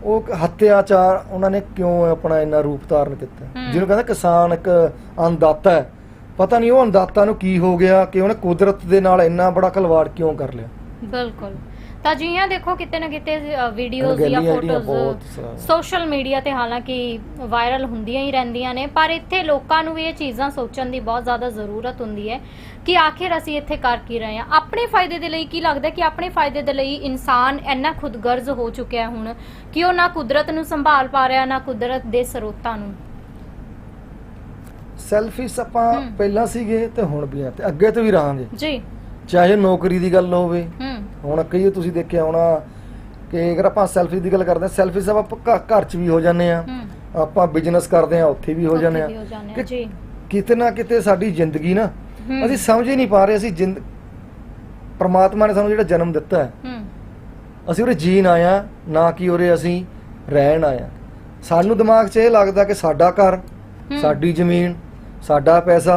ਉਹ ਇੱਕ ਹੱਤਿਆਚਾਰ ਉਹਨਾਂ ਨੇ ਕਿਉਂ ਆਪਣਾ ਇੰਨਾ ਰੂਪ ਧਾਰਨ ਕੀਤਾ ਹਮ। ਜਿਹਨੂੰ ਕਹਿੰਦਾ ਕਿਸਾਨ ਇੱਕ ਅੰਦਾਤਾ ਹੈ ਪਤਾ ਨਹੀਂ ਉਹ ਅੰਦਾਤਾ ਨੂੰ ਕੀ ਹੋ ਗਿਆ ਕਿ ਉਹਨੇ ਕੁਦਰਤ ਦੇ ਨਾਲ ਇੰਨਾ ਬੜਾ ਖਲਵਾੜ ਕਿਉਂ ਕਰ ਲਿਆ ਬਿਲਕੁਲ ਤਾਂ ਜੀਆਂ ਦੇਖੋ ਕਿਤੇ ਨਾ ਕਿਤੇ ਵੀਡੀਓਜ਼ ਜਾਂ ਅਣਗਹਿਲੀਆਂ ਜਿਹੜੀਆਂ ਬਹੁਤ ਫੋਟੋਜ਼ ਸਾਰੀਆਂ। ਸੋਸ਼ਲ ਮੀਡੀਆ ਤੇ ਹਾਲਾਂਕਿ ਵਾਇਰਲ ਹੁੰਦੀਆਂ ਹੀ ਰਹਿੰਦੀਆਂ ਨੇ ਪਰ ਇੱਥੇ ਲੋਕਾਂ ਨੂੰ ਵੀ ਇਹ ਚੀਜ਼ਾਂ ਸੋਚਣ ਦੀ ਬਹੁਤ ਜ਼ਿਆਦਾ ਜ਼ਰੂਰਤ ਹੁੰਦੀ ਹੈ ਕਿ ਆਖਿਰ ਅਸੀਂ ਇੱਥੇ ਕਰ ਕੀ ਰਹੇ ਹਾਂ ਆਪਣੇ ਫਾਇਦੇ ਦੇ ਲਈ ਕੀ ਲੱਗਦਾ ਕਿ ਆਪਣੇ ਫਾਇਦੇ ਦੇ ਲਈ ਇਨਸਾਨ ਇੰਨਾ ਖੁਦਗਰਜ਼ ਹੋ ਚੁੱਕਿਆ ਹੈ ਹੁਣ ਕਿ ਉਹ ਨਾ ਕੁਦਰਤ ਨੂੰ ਸੰਭਾਲ ਪਾ ਰਿਹਾ ਨਾ ਕੁਦਰਤ ਦੇ ਸਰੋਤਾਂ ਨੂੰ ਸੈਲਫੀਸ ਆਪਾਂ ਹਮ। ਪਹਿਲਾਂ ਸੀਗੇ ਤੇ ਹੁਣ ਵੀ ਆ ਤੇ ਅੱਗੇ ਤੋਂ ਵੀ ਰਹਾਂਗੇ ਜੀ ਚਾਹੇ ਨੌਕਰੀ ਦੀ ਗੱਲ ਹੋਵੇ। ਹੁਣ ਕਈ ਤੁਸੀਂ ਦੇਖਿਆ ਹੋਣਾ ਕਿ ਅਗਰ ਆਪਾਂ ਸੈਲਫੀ ਦੀ ਗੱਲ ਕਰਦੇ ਹਾਂ ਸੈਲਫੀ ਸਭ ਆਪਾਂ ਘਰ 'ਚ ਵੀ ਹੋ ਜਾਂਦੇ ਆ ਆਪਾਂ ਬਿਜ਼ਨਸ ਕਰਦੇ ਆ ਉੱਥੇ ਵੀ ਹੋ ਜਾਂਦੇ ਆ ਜੀ। ਕਿਤੇ ਨਾ ਕਿਤੇ ਸਾਡੀ ਜ਼ਿੰਦਗੀ ਨਾ। ਅਸੀਂ ਸਮਝ ਹੀ ਨਹੀਂ ਪਾ ਰਹੇ ਅਸੀਂ ਜਿੰਦ ਪਰਮਾਤਮਾ ਨੇ ਸਾਨੂੰ ਜਿਹੜਾ ਜਨਮ ਦਿੱਤਾ ਹੈ। ਅਸੀਂ ਉਰੇ ਜੀਣ ਆਇਆ ਨਾ ਕਿ ਉਰੇ ਅਸੀਂ ਰਹਿਣ ਆਇਆ ਸਾਨੂੰ ਦਿਮਾਗ 'ਚ ਇਹ ਲੱਗਦਾ ਕਿ ਸਾਡਾ ਘਰ। ਸਾਡੀ ਜ਼ਮੀਨ ਸਾਡਾ ਪੈਸਾ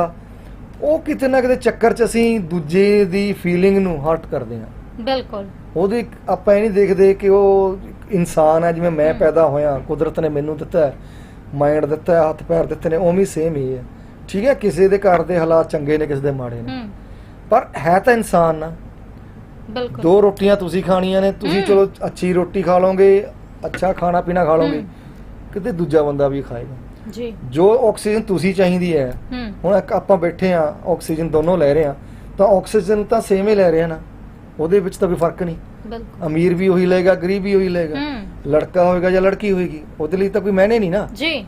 ਉਹ ਕਿਤੇ ਨਾ ਕਿਤੇ ਚੱਕਰ 'ਚ ਅਸੀਂ ਦੂਜੇ ਦੀ ਫੀਲਿੰਗ ਨੂੰ ਹਰਟ ਕਰਦੇ ਹਾਂ। ਬਿਲਕੁਲ। ਉਹਦੇ ਆਪਾਂ ਇਹ ਨਹੀਂ ਦੇਖਦੇ ਕਿ ਉਹ ਇਨਸਾਨ ਹੈ ਜਿਵੇਂ ਮੈਂ। ਪੈਦਾ ਹੋਇਆ ਕੁਦਰਤ ਨੇ ਮੈਨੂੰ ਦਿੱਤਾ ਹੈ ਮਾਈਂਡ ਦਿੱਤਾ ਹੈ ਹੱਥ ਪੈਰ ਦਿੱਤੇ ਨੇ ਉਵੇਂ ਸੇਮ ਹੀ ਹੈ। ਠੀਕ ਹੈ ਕਿਸੇ ਦੇ ਘਰ ਦੇ ਹਾਲਾਤ ਚੰਗੇ ਨੇ ਕਿਸੇ ਦੇ ਮਾੜੇ ਨੇ। ਹੂੰ ਪਰ ਹੈ ਤਾਂ ਇਨਸਾਨ ਨਾ। ਬਿਲਕੁਲ। ਦੋ ਰੋਟੀਆਂ ਤੁਸੀਂ ਖਾਣੀਆਂ ਨੇ ਤੁਸੀਂ ਹਮ। ਚਲੋ ਅੱਛੀ ਰੋਟੀ ਖਾ ਲਓਗੇ ਅੱਛਾ ਖਾਣਾ ਪੀਣਾ ਖਾ ਲਓਗੇ ਹਮ। ਕਿਤੇ ਦੂਜਾ ਬੰਦਾ ਵੀ ਖਾਏਗਾ। ਜੀ। ਜੋ ਆਕਸੀਜਨ ਤੁਸੀਂ ਚਾਹੀਦੀ ਹੈ ਹੂੰ। ਹੁਣ ਇੱਕ ਆਪਾਂ ਬੈਠੇ ਆ ਆਕਸੀਜਨ ਦੋਨੋਂ ਲੈ ਰਹੇ ਆ ਤਾਂ ਆਕਸੀਜਨ ਤਾਂ ਸੇਮ ਹੀ ਲੈ ਰਹੇ ਆ ਨਾ ਉਹਦੇ ਵਿੱਚ ਤਾਂ ਕੋਈ ਫ਼ਰਕ ਨਹੀਂ। ਬਿਲਕੁਲ। ਅਮੀਰ ਵੀ ਉਹੀ ਲਏਗਾ ਗਰੀਬ ਵੀ ਉਹੀ ਲਏਗਾ। ਹੂੰ। ਲੜਕਾ ਹੋਏਗਾ ਜਾਂ ਲੜਕੀ ਹੋਏਗੀ ਉਹਦੇ ਲਈ ਤਾਂ ਕੋਈ ਮਾਇਨੇ ਨਹੀਂ ਨਾ। ਜੀ।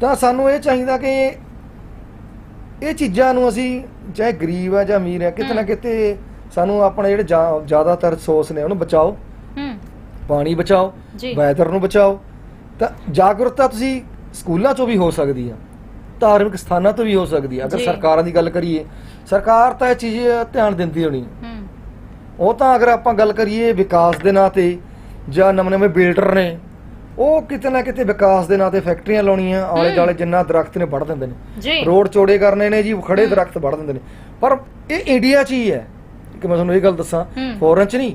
ਤਾਂ ਸਾਨੂੰ ਇਹ ਚਾਹੀਦਾ ਕਿ ਇਹ ਚੀਜ਼ਾਂ ਨੂੰ ਅਸੀਂ ਚਾਹੇ ਗਰੀਬ ਆ ਜਾਂ ਅਮੀਰ ਆ ਕਿਤੇ ਨਾ। ਕਿਤੇ ਸਾਨੂੰ ਆਪਣੇ ਜਿਹੜੇ ਜਾ- ਜ਼ਿਆਦਾਤਰ ਰਿਸੋਰਸ ਨੇ ਉਹਨੂੰ ਬਚਾਓ। ਹੂੰ। ਪਾਣੀ ਬਚਾਓ ਜੀ। ਵੈਦਰ ਨੂੰ ਬਚਾਓ। ਤਾਂ ਜਾਗਰੂਕਤਾ ਤੁਸੀਂ ਸਕੂਲਾਂ 'ਚੋਂ ਵੀ ਹੋ ਸਕਦੀ ਆ ਧਾਰਮਿਕ ਸਥਾਨਾਂ ਤੋਂ ਵੀ ਹੋ ਸਕਦੀ ਆ ਅਗਰ ਜੀ। ਸਰਕਾਰਾਂ ਦੀ ਗੱਲ ਕਰੀਏ ਸਰਕਾਰ ਤਾਂ ਇਹ ਚੀਜ਼ ਧਿਆਨ ਦਿੰਦੀ ਹੋਣੀ ਹੂੰ ਉਹ ਤਾਂ ਅਗਰ ਆਪਾਂ ਗੱਲ ਕਰੀਏ ਵਿਕਾਸ ਦੇ ਨਾਂ ਤੇ ਜਾਂ ਨਵੇਂ-ਨਵੇਂ ਬਿਲਡਰ ਨੇ ਉਹ ਕਿਤੇ ਨਾ ਕਿਤੇ ਵਿਕਾਸ ਦੇ ਨਾਂ ਤੇ ਫੈਕਟਰੀਆਂ ਲਾਉਣੀਆਂ ਆਲੇ ਹਮ। ਦੁਆਲੇ ਜਿੰਨਾ ਦਰਖਤ ਨੇ ਵੱਢ ਦਿੰਦੇ ਨੇ ਜੀ ਰੋਡ ਚੌੜੇ ਕਰਨੇ ਨੇ ਜੀ ਖੜੇ। ਦਰਖਤ ਵੱਢ ਦਿੰਦੇ ਨੇ ਪਰ ਇਹ ਇੰਡੀਆ 'ਚ ਹੀ ਹੈ ਕਿ ਮੈਂ ਤੁਹਾਨੂੰ ਇਹ ਗੱਲ ਦੱਸਾਂ। ਫੋਰਨ 'ਚ ਨਹੀਂ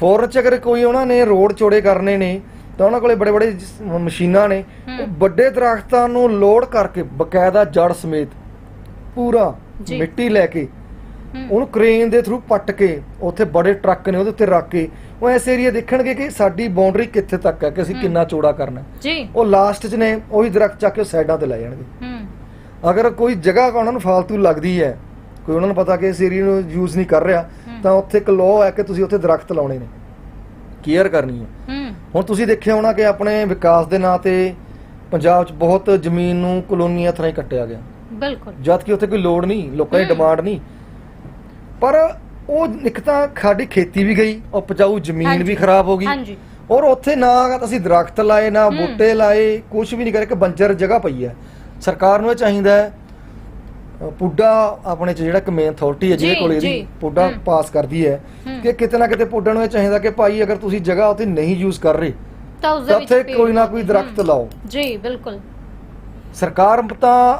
ਫੋਰਨ 'ਚ ਅਗਰ ਕੋਈ ਉਹਨਾਂ ਨੇ ਰੋਡ ਚੌੜੇ ਕਰਨੇ ਨੇ ਤਾਂ ਉਹਨਾਂ ਕੋਲੇ ਬੜੇ ਬੜੇ ਮਸ਼ੀਨਾਂ ਨੇ। ਉਹ ਵੱਡੇ ਦਰਖਤਾਂ ਨੂੰ ਲੋਡ ਕਰਕੇ ਬਕਾਇਦਾ ਜੜ ਸਮੇਤ ਪੂਰਾ। ਮਿੱਟੀ ਲੈ ਕੇ ਉਹਨੂੰ ਕ੍ਰੇਨ ਦੇ ਥਰੂ ਪੱਟ ਕੇ ਉੱਥੇ ਬੜੇ ਟਰੱਕ ਨੇ ਉਹਦੇ ਉੱਤੇ ਰੱਖ ਕੇ ਉਹ ਐਸ ਏਰੀਆ ਦੇਖਣਗੇ ਕਿ ਸਾਡੀ ਬਾਉਂਡਰੀ ਕਿੱਥੇ ਤੱਕ ਹੈ ਕਿ ਅਸੀਂ। ਕਿੰਨਾ ਚੌੜਾ ਕਰਨਾ। ਜੀ ਉਹ ਲਾਸਟ 'ਚ ਨੇ ਉਹੀ ਦਰਖਤ ਚੱਕ ਕੇ ਸਾਈਡਾਂ ਤੇ ਲੈ ਜਾਣਗੇ ਅਗਰ ਕੋਈ ਜਗ੍ਹਾ ਉਹਨਾਂ ਨੂੰ ਫਾਲਤੂ ਲੱਗਦੀ ਹੈ ਕੋਈ ਉਹਨਾਂ ਨੂੰ ਪਤਾ ਕਿ ਇਸ ਏਰੀਆ ਨੂੰ ਯੂਜ਼ ਨਹੀਂ ਕਰ ਰਿਹਾ। ਤਾਂ ਉੱਥੇ ਇੱਕ ਲਾਅ ਹੈ ਕਿ ਤੁਸੀਂ ਉੱਥੇ ਦਰਖਤ ਲਾਉਣੇ ਨੇ ਕੇਅਰ ਕਰਨੀ ਹੂੰ ਹੁਣ ਤੁਸੀਂ ਦੇਖਿਆ ਹੋਣਾ ਕਿ ਆਪਣੇ ਵਿਕਾਸ ਦੇ ਨਾਂ ਤੇ ਪੰਜਾਬ 'ਚ ਬਹੁਤ ਜ਼ਮੀਨ ਨੂੰ ਕਲੋਨੀਆਂ ਤਰ੍ਹਾਂ ਹੀ ਕੱਟਿਆ ਗਿਆ ਬਿਲਕੁਲ ਜਦ ਕਿ ਉੱਥੇ ਕੋਈ ਲੋੜ ਨਹੀਂ ਲੋਕਾਂ ਦੀ। ਡਿਮਾਂਡ ਨਹੀਂ ਪਰ ਉਹ ਇੱਕ ਤਾਂ ਸਾਡੀ ਖੇਤੀ ਵੀ ਗਈ ਉਪਜਾਊ ਜ਼ਮੀਨ। ਵੀ ਖਰਾਬ ਹੋ ਗਈ ਹਾਂਜੀ ਔਰ ਉੱਥੇ ਨਾ ਅਸੀਂ ਦਰਖਤ ਲਾਏ ਨਾ। ਬੂਟੇ ਲਾਏ ਕੁਝ ਵੀ ਨਹੀਂ ਕਰੇ ਕਿ ਬੰਜਰ ਜਗ੍ਹਾ ਪਈ ਹੈ ਸਰਕਾਰ ਨੂੰ ਇਹ ਚਾਹੀਦਾ ਹੈ ਪੁੱਡਾ ਆਪਣੇ ਚ ਜਿਹੜਾ ਕਿ ਮੇਨ ਅਥਾਰਟੀ ਹੈ ਜਿਹਦੇ ਕੋਲ ਇਹਦੀ। ਪੁੱਡਾ। ਪਾਸ ਕਰਦੀ ਹੈ। ਕਿ ਕਿਤੇ ਨਾ ਕਿਤੇ ਪੁੱਡਾ ਨੂੰ ਇਹ ਚਾਹੀਦਾ ਕਿ ਭਾਈ ਅਗਰ ਤੁਸੀਂ ਜਗ੍ਹਾ ਉੱਥੇ ਨਹੀਂ ਯੂਜ਼ ਕਰ ਰਹੇ ਤਾਂ ਉਸ ਦੇ ਵਿੱਚ ਕੋਈ ਨਾ ਕੋਈ। ਦਰਖਤ ਲਾਓ ਜੀ ਬਿਲਕੁਲ ਸਰਕਾਰ ਤਾਂ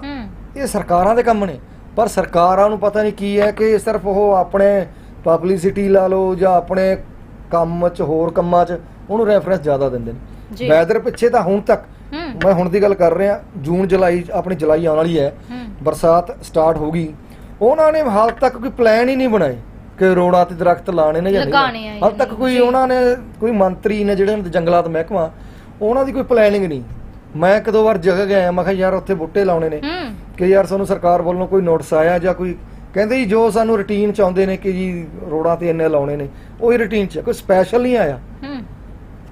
ਇਹ ਸਰਕਾਰਾਂ ਦੇ ਕੰਮ ਨੇ ਪਰ ਸਰਕਾਰਾਂ ਨੂੰ ਪਤਾ ਨਹੀਂ ਕੀ ਹੈ ਕਿ ਸਿਰਫ ਉਹ ਆਪਣੇ ਪਬਲਿਸਿਟੀ ਲਾ ਲਓ ਜਾਂ ਆਪਣੇ ਕੰਮ 'ਚ ਹੋਰ ਕੰਮਾਂ 'ਚ ਉਹਨੂੰ ਰੈਫਰੈਂਸ ਜ਼ਿਆਦਾ ਦਿੰਦੇ। ਨੇ ਵੈਦਰ ਪਿੱਛੇ ਤਾਂ ਹੁਣ ਤੱਕ ਮੈਂ ਹੁਣ ਦੀ ਗੱਲ ਕਰ ਰਿਹਾ ਜੂਨ ਜੁਲਾਈ ਆਪਣੀ ਜੁਲਾਈ ਆਉਣ ਵਾਲੀ ਹੂੰ ਬਰਸਾਤ ਸਟਾਰਟ ਹੋ ਗਈ। ਉਹਨਾਂ ਨੇ ਹਾਲ ਤੱਕ ਕੋਈ ਪਲਾਨ ਹੀ ਨਹੀਂ ਬਣਾਏ ਕਿ ਰੋੜਾਂ ਤੇ ਦਰਖਤ ਲਾਣੇ ਨੇ ਜਾਂ। ਜਾਂ ਹਾਲ ਤੱਕ ਕੋਈ। ਉਹਨਾਂ ਨੇ ਕੋਈ ਮੰਤਰੀ ਨੇ ਜਿਹੜੇ ਜੰਗਲਾਤ ਮਹਿਕਮਾ ਉਹਨਾਂ ਦੀ ਕੋਈ ਪਲੈਨਿੰਗ ਨਹੀਂ। ਮੈਂ ਇੱਕ ਦੋ ਵਾਰ ਜਗ੍ਹਾ ਗਿਆ ਮੈਂ ਕਿਹਾ ਯਾਰ ਉੱਥੇ ਬੂਟੇ ਲਾਉਣੇ ਨੇ। ਕਿ ਯਾਰ ਸਾਨੂੰ ਸਰਕਾਰ ਵੱਲੋਂ ਕੋਈ ਨੋਟਿਸ ਆਇਆ ਜਾਂ ਕੋਈ ਕਹਿੰਦੇ ਜੀ ਜੋ ਸਾਨੂੰ ਰੁਟੀਨ ਚ ਆਉਂਦੇ ਨੇ ਕਿ ਜੀ ਰੋਡਾਂ ਤੇ ਇੰਨੇ ਲਾਉਣੇ ਨੇ ਉਹੀ ਰੁਟੀਨ ਚ ਕੋਈ ਸਪੈਸ਼ਲ ਨਹੀਂ ਆਇਆ। ਹੂੰ।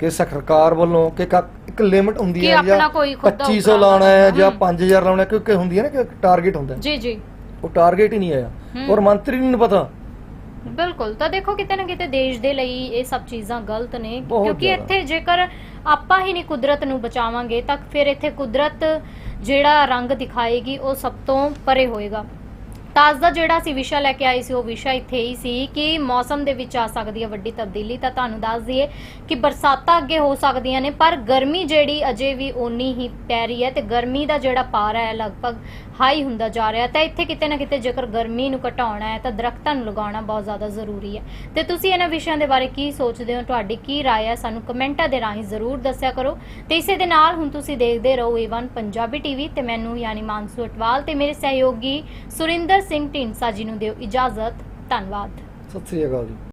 ਕਿ ਸਰਕਾਰ ਵੱਲੋਂ ਕਿ ਕ- ਇੱਕ ਲਿਮਟ ਹੁੰਦੀ ਕਿ ਹੈ ਆਪਣਾ ਕੋਈ ਖੁਦ ਦਾ 2500 ਉਪਰਾਲਾ ਲਾਉਣਾ ਹੈ ਜਾਂ ਹੂੰ। 5000 ਲਾਉਣਾ ਹੈ, ਕਿਉਂਕਿ ਹੁੰਦੀ ਹੈ ਨਾ ਕਿ ਟਾਰਗੇਟ ਹੁੰਦਾ ਹੈ। ਜੀ ਜੀ ਉਹ ਟਾਰਗੇਟ ਹੀ ਨਹੀਂ ਆਇਆ ਹੂੰ। ਔਰ ਮੰਤਰੀ ਨੂੰ ਨਹੀਂ ਪਤਾ ਬਿਲਕੁਲ ਤਾਂ ਦੇਖੋ ਕਿਤੇ ਨਾ ਕਿਤੇ ਦੇਸ਼ ਦੇ ਲਈ ਇਹ ਸਭ ਚੀਜ਼ਾਂ ਗਲਤ ਨੇ ਬਹੁਤ ਕਿਉਂਕਿ ਜ਼ਿਆਦਾ। ਇੱਥੇ ਜੇਕਰ ਆਪਾਂ ਹੀ ਨਹੀਂ ਕੁਦਰਤ ਨੂੰ ਬਚਾਵਾਂਗੇ ਤਾਂ ਫਿਰ ਇੱਥੇ ਕੁਦਰਤ ਜਿਹੜਾ ਰੰਗ ਦਿਖਾਏਗੀ ਉਹ ਸਭ ਤੋਂ ਪਰੇ ਹੋਏਗਾ ਤਾਂ ਅੱਜ ਦਾ ਜਿਹੜਾ ਅਸੀਂ ਵਿਸ਼ਾ ਲੈ ਕੇ ਆਏ ਸੀ, ਉਹ ਵਿਸ਼ਾ ਇੱਥੇ ਹੀ ਸੀ ਕਿ ਮੌਸਮ ਦੇ ਵਿੱਚ ਆ ਸਕਦੀ ਹੈ ਵੱਡੀ ਤਬਦੀਲੀ। ਤਾਂ ਤੁਹਾਨੂੰ ਦੱਸ ਦਈਏ ਕਿ ਬਰਸਾਤਾਂ ਅੱਗੇ ਹੋ ਸਕਦੀਆਂ ਨੇ, ਪਰ ਗਰਮੀ ਜਿਹੜੀ ਅਜੇ ਵੀ ਓਨੀ ਹੀ ਪੈ ਰਹੀ ਹੈ ਤੇ ਗਰਮੀ ਦਾ ਜਿਹੜਾ ਪਾਰਾ ਹੈ, ਲਗਭਗ ਹਾਈ ਹੁੰਦਾ ਜਾ ਰਿਹਾ ਤਾਂ ਇੱਥੇ ਕਿਤੇ ਨਾ ਕਿਤੇ ਜੇਕਰ ਗਰਮੀ ਨੂੰ ਘਟਾਉਣਾ ਹੈ ਤਾਂ ਦਰਖਤਾਂ ਨੂੰ ਲਗਾਉਣਾ ਬਹੁਤ ਜ਼ਿਆਦਾ ਜ਼ਰੂਰੀ ਹੈ ਤੇ ਤੁਸੀਂ ਇਹਨਾਂ ਵਿਸ਼ਿਆਂ ਦੇ ਬਾਰੇ ਕੀ ਸੋਚਦੇ ਹੋ ਤੁਹਾਡੀ ਕੀ رائے ਹੈ ਸਾਨੂੰ ਕਮੈਂਟਾਂ ਦੇ ਰਾਹੀਂ ਜ਼ਰੂਰ ਦੱਸਿਆ ਕਰੋ ਤੇ ਇਸੇ ਦੇ ਨਾਲ ਹੁਣ ਤੁਸੀਂ ਦੇਖਦੇ ਰਹੋ A1 ਪੰਜਾਬੀ ਟੀਵੀ ਤੇ ਮੈਨੂੰ ਯਾਨੀ ਮਾਨਸੂ ਅਟਵਾਲ ਤੇ ਮੇਰੇ ਸਹਿਯੋਗੀ ਸੁਰਿੰਦਰ ਸਿੰਘ ਢੀਂਡਸਾ ਜੀ ਨੂੰ ਦਿਓ ਇਜਾਜ਼ਤ ਧੰਨਵਾਦ ਸਤਿ ਸ੍ਰੀ ਅਕਾਲ ਜੀ